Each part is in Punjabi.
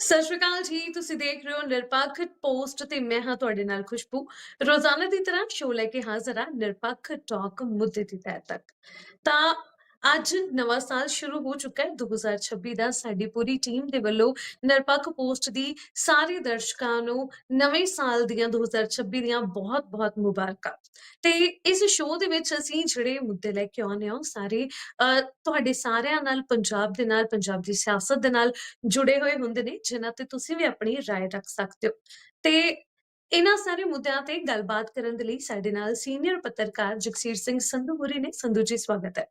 ਸਤਿ ਸ਼੍ਰੀ ਅਕਾਲ ਜੀ, ਤੁਸੀਂ ਦੇਖ ਰਹੇ ਹੋ ਨਿਰਪੱਖ ਪੋਸਟ ਤੇ ਮੈਂ ਹਾਂ ਤੁਹਾਡੇ ਨਾਲ ਖੁਸ਼ਬੂ। ਰੋਜ਼ਾਨਾ ਦੀ ਤਰ੍ਹਾਂ ਸ਼ੋਅ ਲੈ ਕੇ ਹਾਜ਼ਰ ਹਾਂ ਨਿਰਪੱਖ ਟਾਕ ਮੁੱਦੇ ਦੀ ਤਹਿ ਤੱਕ। ਤਾਂ ਅੱਜ ਨਵਾਂ ਸਾਲ ਸ਼ੁਰੂ ਹੋ ਚੁੱਕਾ ਹੈ 2026 ਦਾ ਸਾਡੀ ਪੂਰੀ ਟੀਮ ਦੇ ਵੱਲੋਂ ਨਿਰਪੱਖ ਪੋਸਟ ਦੀ ਸਾਰੇ ਦਰਸ਼ਕਾਂ ਨੂੰ ਨਵੇਂ ਸਾਲ ਦੀਆਂ 2026 ਦੀਆਂ ਬਹੁਤ-ਬਹੁਤ ਮੁਬਾਰਕਾਂ ਤੇ ਇਸ ਸ਼ੋਅ ਦੇ ਵਿੱਚ ਅਸੀਂ ਜਿਹੜੇ ਮੁੱਦੇ ਲੈ ਕੇ ਆਉਂਦੇ ਹਾਂ ਉਹ ਸਾਰੇ ਅਹ, ਤੁਹਾਡੇ ਸਾਰਿਆਂ ਨਾਲ ਪੰਜਾਬ ਦੇ ਨਾਲ ਪੰਜਾਬ ਦੀ ਸਿਆਸਤ ਦੇ ਨਾਲ ਜੁੜੇ ਹੋਏ ਹੁੰਦੇ ਨੇ ਜਿਨ੍ਹਾਂ ਤੇ ਤੁਸੀਂ ਵੀ ਆਪਣੀ رائے ਰੱਖ ਸਕਦੇ ਹੋ ਤੇ ਇਹਨਾਂ ਸਾਰੇ ਮੁੱਦਿਆਂ ਤੇ ਗੱਲਬਾਤ ਕਰਨ ਦੇ ਲਈ ਸਾਡੇ ਨਾਲ ਸੀਨੀਅਰ ਪੱਤਰਕਾਰ ਜਗਸੀਰ ਸਿੰਘ ਸੰਧੂ ਹੋਰੀ ਨੇ ਸੰਧੂ ਜੀ ਸਵਾਗਤ ਹੈ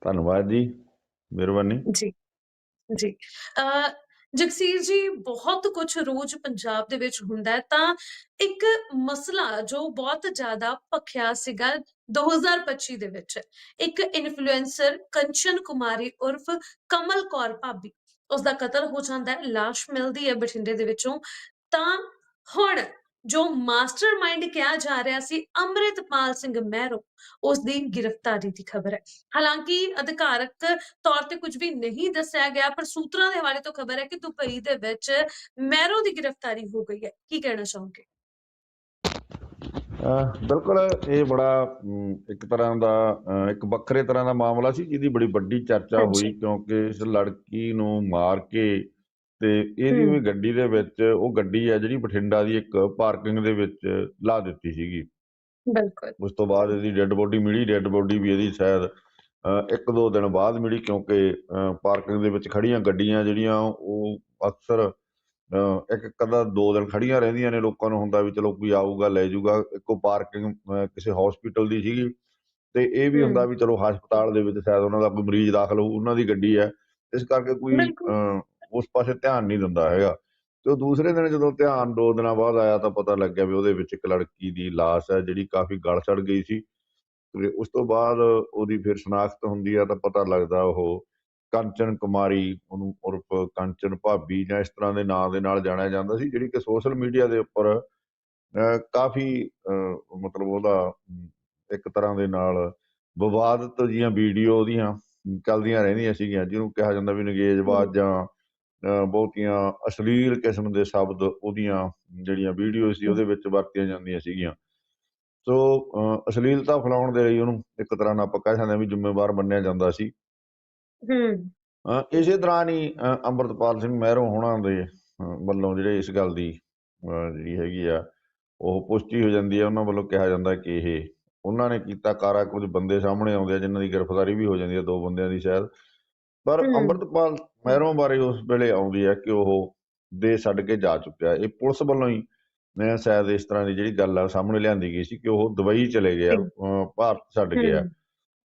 ਧੰਨਵਾਦ ਜੀ, ਮਿਹਰਬਾਨੀ। ਜੀ ਜੀ। ਅ, ਜਗਸੀਰ ਜੀ, ਬਹੁਤ ਕੁਛ ਰੋਜ਼ ਪੰਜਾਬ ਦੇ ਵਿੱਚ ਹੁੰਦਾ ਹੈ, ਤਾਂ ਇੱਕ ਮਸਲਾ ਜੋ ਬਹੁਤ ਜ਼ਿਆਦਾ ਭਖਿਆ ਸੀਗਾ 2025 ਦੇ ਵਿੱਚ, ਇੱਕ ਇਨਫਲੂਐਂਸਰ ਕੰਚਨ ਕੁਮਾਰੀ ਉਰਫ ਕਮਲ ਕੌਰ ਭਾਬੀ, ਉਸਦਾ ਕਤਲ ਹੋ ਜਾਂਦਾ ਹੈ, ਲਾਸ਼ ਮਿਲਦੀ ਹੈ ਬਠਿੰਡੇ ਦੇ ਵਿੱਚੋਂ, ਤਾਂ ਹੁਣ ਜੋ ਮਾਸਟਰਮਾਈਂਡ ਕਿਹਾ ਜਾ ਰਿਹਾ ਸੀ ਅੰਮ੍ਰਿਤਪਾਲ ਸਿੰਘ ਮਹਿਰੋ ਉਸ ਦੀ ਗ੍ਰਿਫਤਾਰੀ ਦੀ ਖਬਰ ਹੈ। ਹਾਲਾਂਕਿ ਅਧਿਕਾਰਕ ਤੌਰ ਤੇ ਕੁਝ ਵੀ ਨਹੀਂ ਦੱਸਿਆ ਗਿਆ ਪਰ ਸੂਤਰਾਂ ਦੇ ਹਵਾਲੇ ਤੋਂ ਖਬਰ ਹੈ ਕਿ ਦੁਬਈ ਦੇ ਵਿੱਚ ਮਹਿਰੋ ਦੀ ਗ੍ਰਿਫਤਾਰੀ ਹੋ ਗਈ ਹੈ। ਕੀ ਕਹਿਣਾ ਚਾਹੋਗੇ? ਬਿਲਕੁਲ ਇਹ ਬੜਾ ਇੱਕ ਤਰ੍ਹਾਂ ਦਾ ਇੱਕ ਵੱਖਰੇ ਤਰ੍ਹਾਂ ਦਾ ਮਾਮਲਾ ਸੀ ਜਿਹਦੀ ਬੜੀ ਵੱਡੀ ਚਰਚਾ। ਹੋਈ ਕਿਉਂਕਿ ਇਸ ਲੜਕੀ ਨੂੰ ਮਾਰ ਕੇ ਤੇ ਇਹਦੀ। ਵੀ ਗੱਡੀ ਦੇ ਵਿੱਚ ਉਹ ਗੱਡੀ ਹੈ ਜਿਹੜੀ ਬਠਿੰਡਾ ਦੀ ਇੱਕ ਪਾਰਕਿੰਗ ਦੇ ਵਿੱਚ ਲਾ ਦਿੱਤੀ ਸੀਗੀ। ਬਿਲਕੁਲ। ਉਸ ਤੋਂ ਬਾਅਦ ਇਹਦੀ ਡੈੱਡ ਬੋਡੀ ਮਿਲੀ ਡੈੱਡ ਬੋਡੀ ਵੀ ਇਹਦੀ ਸ਼ਾਇਦ ਇੱਕ ਦੋ ਦਿਨ ਬਾਅਦ ਮਿਲੀ ਕਿਉਂਕਿ ਪਾਰਕਿੰਗ ਦੇ ਵਿੱਚ ਖੜੀਆਂ ਗੱਡੀਆਂ ਜਿਹੜੀਆਂ ਉਹ ਅਕਸਰ ਇੱਕ ਕਦਾ ਦੋ ਦਿਨ ਖੜੀਆਂ ਰਹਿੰਦੀਆਂ ਨੇ ਲੋਕਾਂ ਨੂੰ ਹੁੰਦਾ ਵੀ ਚਲੋ ਕੋਈ ਆਊਗਾ ਲੈ ਜਾਊਗਾ। ਇੱਕੋ ਪਾਰਕਿੰਗ ਕਿਸੇ ਹਸਪੀਟਲ ਦੀ ਸੀਗੀ। ਤੇ ਇਹ ਵੀ ਹੁੰਦਾ। ਵੀ ਚਲੋ ਹਸਪਤਾਲ ਦੇ ਵਿੱਚ ਸ਼ਾਇਦ ਉਹਨਾਂ ਦਾ ਕੋਈ ਮਰੀਜ਼ ਦਾਖਲ ਹੋਊ ਉਹਨਾਂ ਦੀ ਗੱਡੀ ਹੈ। ਇਸ ਕਰਕੇ ਕੋਈ ਉਸ ਪਾਸੇ ਧਿਆਨ ਨਹੀਂ ਦਿੰਦਾ ਹੈਗਾ। ਤੇ ਉਹ ਦੂਸਰੇ ਦਿਨ ਜਦੋਂ ਧਿਆਨ ਦੋ ਦਿਨਾਂ ਬਾਅਦ ਆਇਆ ਤਾਂ ਪਤਾ ਲੱਗਿਆ ਵੀ ਉਹਦੇ ਵਿੱਚ ਇੱਕ ਲੜਕੀ ਦੀ ਲਾਸ਼ ਹੈ ਜਿਹੜੀ ਕਾਫੀ ਗਲ ਸੜ ਗਈ ਸੀ। ਤੇ ਉਸ ਤੋਂ ਬਾਅਦ ਉਹਦੀ ਫਿਰ ਸ਼ਨਾਖਤ ਹੁੰਦੀ ਆ ਤਾਂ ਪਤਾ ਲੱਗਦਾ ਉਹ ਕੰਚਨ ਕੁਮਾਰੀ ਉਹਨੂੰ ਉਰਫ ਕੰਚਨ ਭਾਬੀ ਜਾਂ ਇਸ ਤਰ੍ਹਾਂ ਦੇ ਨਾਂ ਦੇ ਨਾਲ ਜਾਣਿਆ ਜਾਂਦਾ ਸੀ ਜਿਹੜੀ ਕਿ ਸੋਸ਼ਲ ਮੀਡੀਆ ਦੇ ਉੱਪਰ ਕਾਫੀ ਮਤਲਬ ਉਹਦਾ ਇੱਕ ਤਰ੍ਹਾਂ ਦੇ ਨਾਲ ਵਿਵਾਦਤ ਜੀਆਂ ਵੀਡੀਓ ਉਹਦੀਆਂ ਚੱਲਦੀਆਂ ਰਹਿੰਦੀਆਂ ਸੀਗੀਆਂ ਜਿਹਨੂੰ ਕਿਹਾ ਜਾਂਦਾ ਵੀ ਨਗੇਜਬਾਜ਼ ਜਾਂ ਬਹੁਤੀਆਂ ਅਸ਼ਲੀਲ ਕਿਸਮ ਦੇ ਸ਼ਬਦ ਉਹਦੀਆਂ ਜਿਹੜੀਆਂ ਵੀਡੀਓ ਸੀ ਉਹਦੇ ਵਿੱਚ ਵਰਤੀਆਂ ਜਾਂਦੀਆਂ ਸੀਗੀਆਂ। ਸੋ ਅਸ਼ਲੀਲਤਾ ਫੈਲਾਉਣ ਦੇ ਲਈ ਉਹਨੂੰ ਇੱਕ ਤਰ੍ਹਾਂ ਨਾਲ ਆਪਾਂ ਕਹਿ ਸਕਦੇ ਹਾਂ ਵੀ ਜ਼ਿੰਮੇਵਾਰ ਮੰਨਿਆ ਜਾਂਦਾ ਸੀ। ਹੂੰ। ਇਸੇ ਦੌਰਾਨ ਹੀ ਅੰਮ੍ਰਿਤਪਾਲ ਸਿੰਘ ਮਹਿਰੋ ਹੋਣਾ ਦੇ ਵੱਲੋਂ ਜਿਹੜੇ ਇਸ ਗੱਲ ਦੀ ਜਿਹੜੀ ਹੈਗੀ ਆ ਉਹ ਪੁਸ਼ਟੀ ਹੋ ਜਾਂਦੀ ਹੈ। ਉਹਨਾਂ ਵੱਲੋਂ ਕਿਹਾ ਜਾਂਦਾ ਕਿ ਇਹ ਉਹਨਾਂ ਨੇ ਕੀਤਾ ਕਾਰਾ ਕੁਝ ਬੰਦੇ ਸਾਹਮਣੇ ਆਉਂਦੇ ਆ ਜਿਨ੍ਹਾਂ ਦੀ ਗ੍ਰਿਫਤਾਰੀ ਵੀ ਹੋ ਜਾਂਦੀ ਹੈ ਦੋ ਬੰਦਿਆਂ ਦੀ ਸ਼ਾਇਦ। ਪਰ। ਅੰਮ੍ਰਿਤਪਾਲ ਮਹਿਰੋ ਬਾਰੇ ਉਸ ਵੇਲੇ ਆਉਂਦੀ ਹੈ ਕਿ ਉਹ ਦੇ ਛੱਡ ਕੇ ਜਾ ਚੁੱਕਿਆ ਇਹ ਪੁਲਿਸ ਵੱਲੋਂ ਹੀ ਮੈਂ ਸ਼ਾਇਦ ਇਸ ਤਰ੍ਹਾਂ ਦੀ ਜਿਹੜੀ ਗੱਲ ਆ ਸਾਹਮਣੇ ਲਿਆਂਦੀ ਗਈ ਸੀ ਕਿ ਉਹ ਦੁਬਈ ਚਲੇ ਗਿਆ ਭਾਰਤ ਛੱਡ ਗਿਆ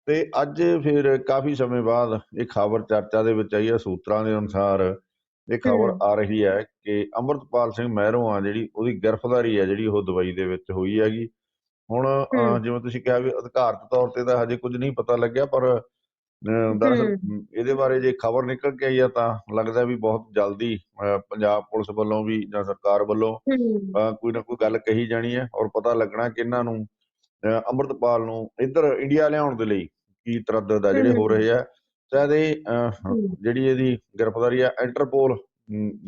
ਤੇ ਅੱਜ ਫਿਰ ਕਾਫੀ ਸਮੇਂ ਬਾਅਦ ਇਹ ਖਬਰ ਚਰਚਾ ਦੇ ਵਿੱਚ ਆਈ ਹੈ ਸੂਤਰਾਂ ਦੇ ਅਨੁਸਾਰ ਇਹ ਖਬਰ। ਆ ਰਹੀ ਹੈ ਕਿ ਅੰਮ੍ਰਿਤਪਾਲ ਸਿੰਘ ਮਹਿਰੋਂ ਆ ਜਿਹੜੀ ਉਹਦੀ ਗ੍ਰਿਫਤਾਰੀ ਹੈ ਜਿਹੜੀ ਉਹ ਦੁਬਈ ਦੇ ਵਿੱਚ ਹੋਈ ਹੈਗੀ ਹੁਣ। ਜਿਵੇਂ ਤੁਸੀਂ ਕਿਹਾ ਵੀ ਅਧਿਕਾਰਤ ਤੌਰ ਤੇ ਤਾਂ ਹਜੇ ਕੁਝ ਨਹੀਂ ਪਤਾ ਲੱਗਿਆ ਪਰ ਦਰਅਸਲ ਇਹਦੇ ਬਾਰੇ ਜੇ ਖਬਰ ਨਿਕਲ ਕੇ ਆਈ ਆ ਤਾਂ ਲੱਗਦਾ ਵੀ ਬਹੁਤ ਜਲਦੀ ਪੰਜਾਬ ਪੁਲਿਸ ਵੱਲੋਂ ਵੀ ਜਾਂ ਸਰਕਾਰ ਵੱਲੋਂ ਕੋਈ ਨਾ ਕੋਈ ਗੱਲ ਕਹੀ ਜਾਣੀ ਹੈ ਔਰ ਪਤਾ ਲੱਗਣਾ ਕਿ ਇਹਨਾਂ ਨੂੰ ਅੰਮ੍ਰਿਤਪਾਲ ਨੂੰ ਇੱਧਰ ਇੰਡੀਆ ਲਿਆਉਣ ਦੇ ਲਈ ਕੀ ਤਰੱਦਦ ਆ ਜਿਹੜੇ ਹੋ ਰਹੇ ਆ। ਸ਼ਾਇਦ ਇਹ। ਜਿਹੜੀ ਇਹਦੀ ਗ੍ਰਿਫਤਾਰੀ ਆ ਇੰਟਰਪੋਲ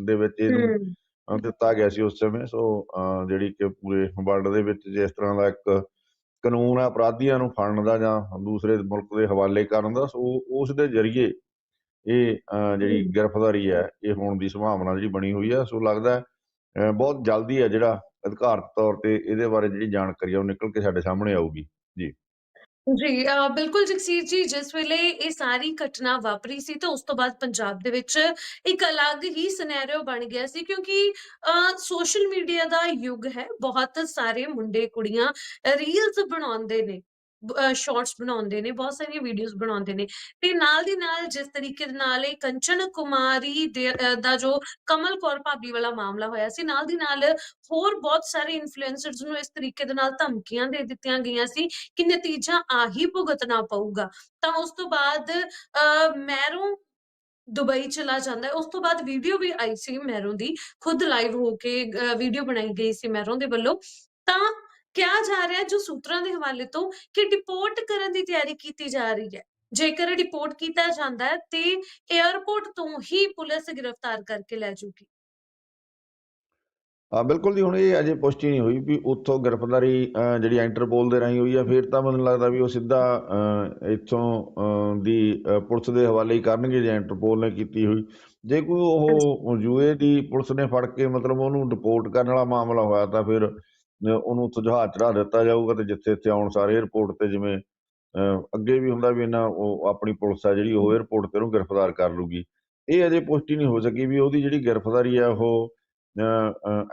ਦੇ ਵਿੱਚ ਇਹਨੂੰ ਦਿੱਤਾ ਗਿਆ ਸੀ ਉਸ ਸਮੇਂ। ਸੋ ਜਿਹੜੀ ਕਿ ਪੂਰੇ ਵਰਲਡ ਦੇ ਵਿੱਚ ਜਿਸ ਤਰ੍ਹਾਂ ਦਾ ਇੱਕ ਕਾਨੂੰਨ ਆ ਅਪਰਾਧੀਆਂ ਨੂੰ ਫੜਨ ਦਾ ਜਾਂ ਦੂਸਰੇ ਮੁਲਕ ਦੇ ਹਵਾਲੇ ਕਰਨ ਦਾ ਸੋ ਉਸ ਦੇ ਜ਼ਰੀਏ ਇਹ ਜਿਹੜੀ। ਗ੍ਰਿਫਤਾਰੀ ਹੈ ਇਹ ਹੋਣ ਦੀ ਸੰਭਾਵਨਾ ਜਿਹੜੀ ਬਣੀ ਹੋਈ ਆ ਸੋ ਲੱਗਦਾ ਹੈ, ਬਹੁਤ ਜਲਦੀ ਹੈ ਜਿਹੜਾ ਅਧਿਕਾਰਤ ਤੌਰ ਤੇ ਇਹਦੇ ਬਾਰੇ ਜਿਹੜੀ ਜਾਣਕਾਰੀ ਆ ਉਹ ਨਿਕਲ ਕੇ ਸਾਡੇ ਸਾਹਮਣੇ ਆਊਗੀ ਜੀ ਅ, ਬਿਲਕੁਲ ਜਗਸੀਰ ਜੀ ਜਿਸ ਵੇਲੇ ਇਹ ਸਾਰੀ ਘਟਨਾ ਵਾਪਰੀ ਸੀ ਤਾਂ ਉਸ ਤੋਂ ਬਾਅਦ ਪੰਜਾਬ ਦੇ ਵਿੱਚ ਇੱਕ ਅਲੱਗ ਹੀ ਸਿਨੈਰੀਓ ਬਣ ਗਿਆ ਸੀ ਕਿਉਂਕਿ ਸੋਸ਼ਲ ਮੀਡੀਆ ਦਾ ਯੁੱਗ ਹੈ ਬਹੁਤ ਸਾਰੇ ਮੁੰਡੇ ਕੁੜੀਆਂ ਰੀਲਸ ਬਣਾਉਂਦੇ ਨੇ। ਸ਼ਾਰਟਸ ਬਣਾਉਂਦੇ ਨੇ ਬਹੁਤ ਸਾਰੀਆਂ ਵੀਡੀਓਜ਼ ਬਣਾਉਂਦੇ ਨੇ। ਤੇ ਨਾਲ ਦੀ ਨਾਲ ਜਿਸ ਤਰੀਕੇ ਦੇ ਨਾਲ ਇਹ ਕੰਚਨ ਕੁਮਾਰੀ ਦਾ ਜੋ ਕਮਲ ਕੌਰ ਭਾਬੀ ਵਾਲਾ ਮਾਮਲਾ ਹੋਇਆ ਸੀ ਨਾਲ ਦੀ ਨਾਲ ਹੋਰ ਬਹੁਤ ਸਾਰੇ ਇਨਫਲੂਐਂਸਰਸ ਨੂੰ ਇਸ ਤਰੀਕੇ ਦੇ ਨਾਲ ਧਮਕੀਆਂ ਦੇ ਦਿੱਤੀਆਂ ਗਈਆਂ ਸੀ ਕਿ ਨਤੀਜਾ ਆਹੀ ਭੁਗਤਣਾ ਪਊਗਾ। ਤਾਂ ਉਸ ਤੋਂ ਬਾਅਦ ਅਹ, ਮੈਰੋਂ ਦੁਬਈ ਚਲਾ ਜਾਂਦਾ। ਹੈ ਉਸ ਤੋਂ ਬਾਅਦ ਵੀਡੀਓ ਵੀ ਆਈ ਸੀ ਮੈਰੋਂ ਦੀ ਖੁਦ ਲਾਈਵ ਹੋ ਕੇ ਵੀਡੀਓ ਬਣਾਈ ਗਈ ਸੀ ਮੈਰੋਂ ਦੇ ਵੱਲੋਂ। ਤਾਂ ਕਿਹਾ ਜਾ ਰਿਹਾ ਜੋ ਸੂਤਰਾਂ ਦੇ ਹਵਾਲੇ ਤੋਂ ਕਿ ਡਿਪੋਰਟ ਕਰਨ ਦੀ ਤਿਆਰੀ ਕੀਤੀ ਜਾ ਰਹੀ ਹੈ ਜੇਕਰ ਰਿਪੋਰਟ ਕੀਤਾ ਜਾਂਦਾ ਹੈ ਤੇ ਏਅਰਪੋਰਟ ਤੋਂ ਹੀ ਪੁਲਿਸ ਗ੍ਰਿਫਤਾਰ ਕਰਕੇ ਲੈ ਜਾਊਗੀ। ਹਾਂ, ਬਿਲਕੁਲ ਜੀ ਹੁਣ ਇਹ ਅਜੇ ਪੁਸ਼ਟੀ ਨਹੀਂ ਹੋਈ ਵੀ ਉੱਥੋਂ ਗ੍ਰਿਫਤਾਰੀ ਜਿਹੜੀ ਇੰਟਰਪੋਲ ਦੇ ਰਾਹੀਂ ਹੋਈ ਆ ਫਿਰ ਤਾਂ ਮੈਨੂੰ ਲੱਗਦਾ ਵੀ ਉਹ ਸਿੱਧਾ ਇੱਥੋਂ ਦੀ ਪੁਲਿਸ ਦੇ ਹਵਾਲੇ ਹੀ ਕਰਨਗੇ ਜੇ ਇੰਟਰਪੋਲ ਨੇ ਕੀਤੀ ਹੋਈ ਜੇ ਕੋਈ। ਉਹ ਯੂਏ ਦੀ ਪੁਲਿਸ ਨੇ ਫੜ ਕੇ ਮਤਲਬ ਉਹਨੂੰ ਡਿਪੋਰਟ ਕਰਨ ਵਾਲਾ ਮਾਮਲਾ ਹੋਇਆ ਤਾਂ ਫਿਰ ਉਹਨੂੰ ਉੱਥੋਂ ਜਹਾਜ਼ ਚੜਾ ਦਿੱਤਾ ਜਾਊਗਾ ਤੇ ਜਿੱਥੇ ਇੱਥੇ ਆਉਣ ਸਾਰੇ 에ਅਰਪੋਰਟ ਤੇ ਜਿਵੇਂ ਅੱਗੇ ਵੀ ਹੁੰਦਾ ਵੀ ਇਹਨਾਂ ਉਹ ਆਪਣੀ ਪੁਲਿਸ ਆ ਜਿਹੜੀ ਉਹ 에ਅਰਪੋਰਟ ਤੇ ਉਹਨੂੰ ਗ੍ਰਿਫਤਾਰ ਕਰ ਲੂਗੀ ਇਹ ਅਜੇ ਪੁਸ਼ਟੀ ਨਹੀਂ ਹੋ ਸਕੀ ਵੀ ਉਹਦੀ ਜਿਹੜੀ ਗ੍ਰਿਫਤਾਰੀ ਆ ਉਹ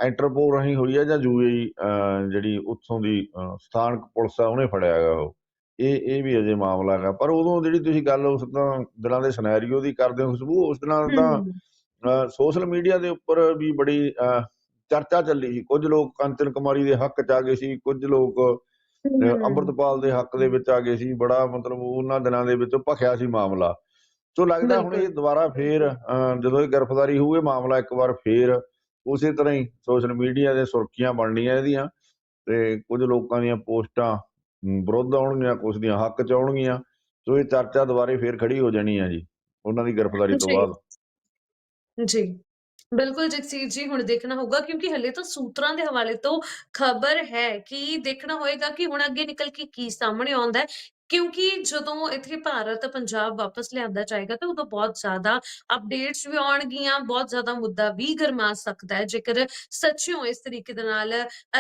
ਇੰਟਰਪੋਲ ਰਾਹੀਂ ਹੋਈ ਹੈ ਜਾਂ ਯੂਏਈ ਜਿਹੜੀ ਉੱਥੋਂ ਦੀ ਸਥਾਨਕ ਪੁਲਿਸ ਆ ਉਹਨੇ ਫੜਿਆ ਹੈਗਾ ਉਹ। ਇਹ ਇਹ ਵੀ ਅਜੇ ਮਾਮਲਾ ਹੈਗਾ। ਪਰ ਉਦੋਂ ਜਿਹੜੀ ਤੁਸੀਂ ਗੱਲ ਉਸ ਤਾਂ ਦਿਨਾਂ ਦੇ ਸਿਨੈਰੀਓ ਦੀ ਕਰਦੇ ਹੋ ਖੁਸ਼ਬੂ ਉਸ ਦਿਨਾਂ ਤਾਂ। ਸੋਸ਼ਲ ਮੀਡੀਆ ਦੇ ਉੱਪਰ ਵੀ ਬੜੀ ਚਰਚਾ ਚੱਲੀ ਸੀ ਕੁਝ ਲੋਕ ਕੰਚਨ ਕੁਮਾਰੀ ਦੇ ਹੱਕ ਚ ਆ ਗਏ ਸੀ ਕੁਝ ਲੋਕ। ਅੰਮ੍ਰਿਤਪਾਲ ਦੇ ਹੱਕ ਦੇ ਵਿੱਚ ਆ ਗਏ ਸੀ ਬੜਾ ਮਤਲਬ ਉਹਨਾਂ ਦਿਨਾਂ ਦੇ ਵਿੱਚ ਭਖਿਆ ਸੀ ਮਾਮਲਾ ਸੋ ਲੱਗਦਾ ਹੁਣ ਇਹ। ਦੁਬਾਰਾ ਫੇਰ ਜਦੋਂ ਇਹ ਗ੍ਰਿਫਤਾਰੀ ਹੋਊ ਇਹ ਮਾਮਲਾ ਇੱਕ ਵਾਰ ਫੇਰ ਉਸੇ ਤਰ੍ਹਾਂ ਹੀ ਸੋਸ਼ਲ ਮੀਡੀਆ ਦੇ ਸੁਰਖੀਆਂ ਬਣਨੀਆਂ ਇਹਦੀਆਂ ਤੇ ਕੁਝ ਲੋਕਾਂ ਦੀਆਂ ਪੋਸਟਾਂ ਵਿਰੁੱਧ ਆਉਣਗੀਆਂ ਕੁਝ ਦੀਆਂ ਹੱਕ ਚ ਆਉਣਗੀਆਂ ਸੋ ਇਹ ਚਰਚਾ ਦੁਬਾਰੇ ਫੇਰ ਖੜੀ ਹੋ ਜਾਣੀ ਆ ਜੀ ਉਹਨਾਂ ਦੀ ਗ੍ਰਿਫਤਾਰੀ ਤੋਂ। ਬਾਅਦ ਜੀ। ਬਿਲਕੁਲ ਜਗਸੀਰ ਜੀ, ਹੁਣ ਦੇਖਣਾ ਹੋਊਗਾ ਕਿਉਂਕਿ ਹਲੇ ਤਾਂ ਸੂਤਰਾਂ ਦੇ ਹਵਾਲੇ ਤੋਂ ਖਬਰ ਹੈ ਕਿ ਦੇਖਣਾ ਹੋਏਗਾ ਕਿ ਹੁਣ ਅੱਗੇ ਨਿਕਲ ਕੇ ਕੀ ਸਾਹਮਣੇ ਆਉਂਦਾ ਹੈ। ਕਿਉਂਕਿ ਜਦੋਂ ਇੱਥੇ ਭਾਰਤ ਪੰਜਾਬ ਵਾਪਸ ਲਿਆਂਦਾ ਜਾਏਗਾ ਤਾਂ ਉਦੋਂ ਬਹੁਤ ਜ਼ਿਆਦਾ ਅਪਡੇਟਸ ਵੀ ਆਉਣਗੀਆਂ ਬਹੁਤ ਜ਼ਿਆਦਾ ਮੁੱਦਾ ਵੀ ਗਰਮਾ ਸਕਦਾ ਹੈ ਜੇਕਰ ਸੱਚਿਓ ਇਸ ਤਰੀਕੇ ਦੇ ਨਾਲ